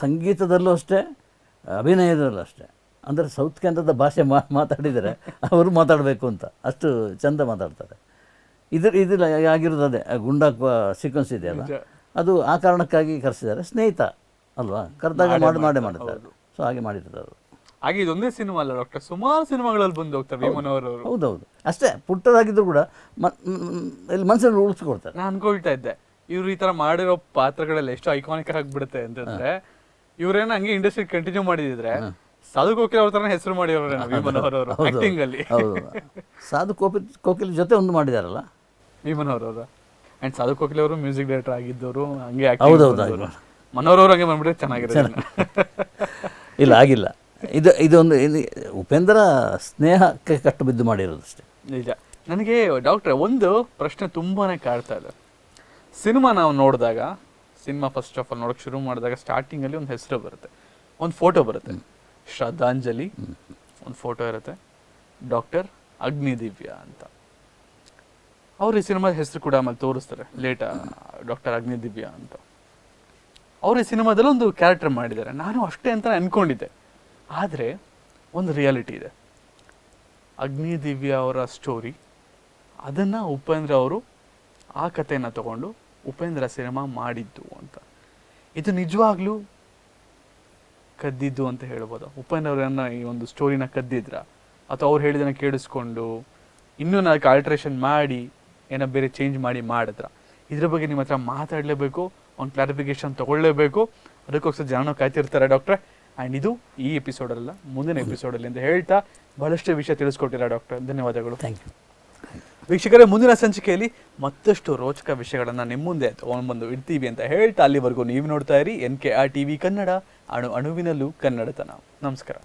ಸಂಗೀತದಲ್ಲೂ ಅಷ್ಟೇ ಅಭಿನಯದಲ್ಲೂ ಅಷ್ಟೇ. ಅಂದರೆ ಸೌತ್ ಕೇಂದ್ರದ ಭಾಷೆ ಮಾ ಮಾತಾಡಿದರೆ ಅವರು ಮಾತಾಡಬೇಕು ಅಂತ. ಅಷ್ಟು ಚಂದ ಮಾತಾಡ್ತಾರೆ. ಇದ್ರ ಇದು ಆಗಿರೋದು ಅದೇ ಗುಂಡಾಕುವ ಸೀಕ್ವೆನ್ಸ್ ಇದೆ ಅಲ್ಲ? ಅದು ಆ ಕಾರಣಕ್ಕಾಗಿ ಕರೆಸಿದ್ದಾರೆ. ಸ್ನೇಹಿತ ಅಲ್ವಾ? ಕರೆದಾಗ ಮಾಡಿ ಮಾಡೇ ಮಾಡಿದ್ದಾರೆ ಸೊ ಹಾಗೆ ಮಾಡಿದ್ದಾರೆ ಅವರು. ಹಾಗೆ ಇದೊಂದೇ ಸಿನಿಮಾ ಅಲ್ಲ ಡಾಕ್ಟರ್ ಸುಮಾರು ಸಿನಿಮಾಗಳಲ್ಲಿ ಬಂದು ಹೋಗ್ತಾರೆ ಹೌದೌದು. ಅಷ್ಟೇ ಪುಟ್ಟದಾಗಿದ್ರು ಕೂಡ ಇಲ್ಲಿ ಮನಸ್ಸಲ್ಲಿ ಉಳಿಸ್ಕೊಡ್ತಾರೆ. ನಾನು ಅನ್ಕೊಳ್ತಾ ಇದ್ದೆ ಇವ್ರು ಈ ತರ ಮಾಡಿರೋ ಪಾತ್ರಗಳೆಲ್ಲ ಎಷ್ಟು ಐಕಾನಿಕ್ ಆಗಿಬಿಡುತ್ತೆ ಅಂತಂದ್ರೆ ಇವ್ರೇನ ಹಂಗೆ ಇಂಡಸ್ಟ್ರಿ ಕಂಟಿನ್ಯೂ ಮಾಡಿದಿದ್ರೆ ಸಾಧು ಕೋಕಿಲ ಅವ್ರ ತರ ಹೆಸರು ಮಾಡಿರೋರು ವಿ ಮನೋಹರ್ ಅವರು ಹೌದು. ಆಕ್ಟಿಂಗ್ ಅಲ್ಲಿ. ಹೌದು. ಸಾಧು ಕೋಪಿ ಕೋಕಿಲ್ ಜೊತೆ ಒಂದು ಮಾಡಿದಾರಲ್ಲ? ವಿ ಮನೋಹರ್ ಅವರು. ಅಂಡ್ ಸಾಧು ಕೋಕಿಲ ಅವರು ಮ್ಯೂಸಿಕ್ ಡೈರೆಕ್ಟರ್ ಆಗಿದ್ದವರು ಹಂಗೆ ಹೌದು ಹೌದು ಹೌದು. ಮನೋಹರ್ ಅವ್ರು ಹಂಗೆ ಬಂದ್ಬಿಟ್ರೆ ಚೆನ್ನಾಗಿರುತ್ತೆ ಇಲ್ಲ ಆಗಿಲ್ಲ. ಇದು ಇದೊಂದು ಇದು ಉಪೇಂದ್ರ ಸ್ನೇಹಕ್ಕೆ ಕಟ್ಟು ಬಿದ್ದು ಮಾಡಿರೋದು ಅಷ್ಟೇ. ನಿಜ. ನನಗೆ ಡಾಕ್ಟ್ರೆ ಒಂದು ಪ್ರಶ್ನೆ ತುಂಬಾನೇ ಕಾಡ್ತಾ ಇದೆ. ಸಿನಿಮಾ ನಾವು ನೋಡಿದಾಗ ಸಿನಿಮಾ ಫಸ್ಟ್ ಆಫ್ ಆಲ್ ನೋಡೋಕೆ ಶುರು ಮಾಡಿದಾಗ ಸ್ಟಾರ್ಟಿಂಗಲ್ಲಿ ಒಂದು ಹೆಸರು ಬರುತ್ತೆ. ಒಂದು ಫೋಟೋ ಬರುತ್ತೆ. ಶ್ರದ್ಧಾಂಜಲಿ. ಒಂದು ಫೋಟೋ ಇರುತ್ತೆ. ಡಾಕ್ಟರ್ ಅಗ್ನಿದಿವ್ಯ ಅಂತ. ಅವ್ರ ಈ ಸಿನಿಮಾದ ಹೆಸರು ಕೂಡ ಆಮೇಲೆ ತೋರಿಸ್ತಾರೆ. ಲೇಟ ಡಾಕ್ಟರ್ ಅಗ್ನಿದಿವ್ಯ ಅಂತ. ಅವ್ರ ಈ ಸಿನಿಮಾದಲ್ಲಿ ಒಂದು ಕ್ಯಾರೆಕ್ಟರ್ ಮಾಡಿದ್ದಾರೆ. ನಾನು ಅಷ್ಟೇ ಅಂತ ಅನ್ಕೊಂಡಿದ್ದೆ. ಆದರೆ ಒಂದು ರಿಯಾಲಿಟಿ ಇದೆ. ಅಗ್ನಿ ದಿವ್ಯ ಅವರ ಸ್ಟೋರಿ ಅದನ್ನು ಉಪೇಂದ್ರ ಅವರು ಆ ಕಥೆಯನ್ನು ತಗೊಂಡು ಉಪೇಂದ್ರ ಸಿನಿಮಾ ಮಾಡಿದ್ದು ಅಂತ. ಇದು ನಿಜವಾಗ್ಲೂ ಕದ್ದಿದ್ದು ಅಂತ ಹೇಳ್ಬೋದು. ಉಪೇಂದ್ರ ಅವರನ್ನ ಈ ಒಂದು ಸ್ಟೋರಿನ ಕದ್ದಿದ್ರ? ಅಥವಾ ಅವ್ರು ಹೇಳಿದನ್ನ ಕೇಳಿಸ್ಕೊಂಡು ಇನ್ನೂ ನಾಲ್ಕು ಆಲ್ಟ್ರೇಷನ್ ಮಾಡಿ ಏನೋ ಬೇರೆ ಚೇಂಜ್ ಮಾಡಿ ಮಾಡಿದ್ರ? ಇದ್ರ ಬಗ್ಗೆ ನಿಮ್ಮ ಹತ್ರ ಮಾತಾಡಲೇಬೇಕು ಒಂದು ಕ್ಲಾರಿಫಿಕೇಶನ್ ತಗೊಳ್ಳೇಬೇಕು. ಅದಕ್ಕೋಸ್ಕರ ಜನನೂ ಕಾಯ್ತಿರ್ತಾರೆ ಡಾಕ್ಟ್ರೆ ಆ್ಯಂಡ್ ಇದು ಈ ಎಪಿಸೋಡಲ್ಲ ಮುಂದಿನ ಎಪಿಸೋಡಲ್ಲಿ ಅಂತ ಹೇಳ್ತಾ ಬಹಳಷ್ಟು ವಿಷಯ ತಿಳಿಸ್ಕೊಟ್ಟಿರ ಡಾಕ್ಟರ್ ಧನ್ಯವಾದಗಳು. ಥ್ಯಾಂಕ್ ಯು ವೀಕ್ಷಕರೇ, ಮುಂದಿನ ಸಂಚಿಕೆಯಲ್ಲಿ ಮತ್ತಷ್ಟು ರೋಚಕ ವಿಷಯಗಳನ್ನು ನಿಮ್ಮ ಮುಂದೆ ತಗೊಂಡ್ಬಂದು ಇಡ್ತೀವಿ ಅಂತ ಹೇಳ್ತಾ ಅಲ್ಲಿವರೆಗೂ ನೀವು ನೋಡ್ತಾ ಇರಿ N K R T V Kannada, ಅಣು ಅಣುವಿನಲ್ಲೂ ಕನ್ನಡತನ. ನಮಸ್ಕಾರ.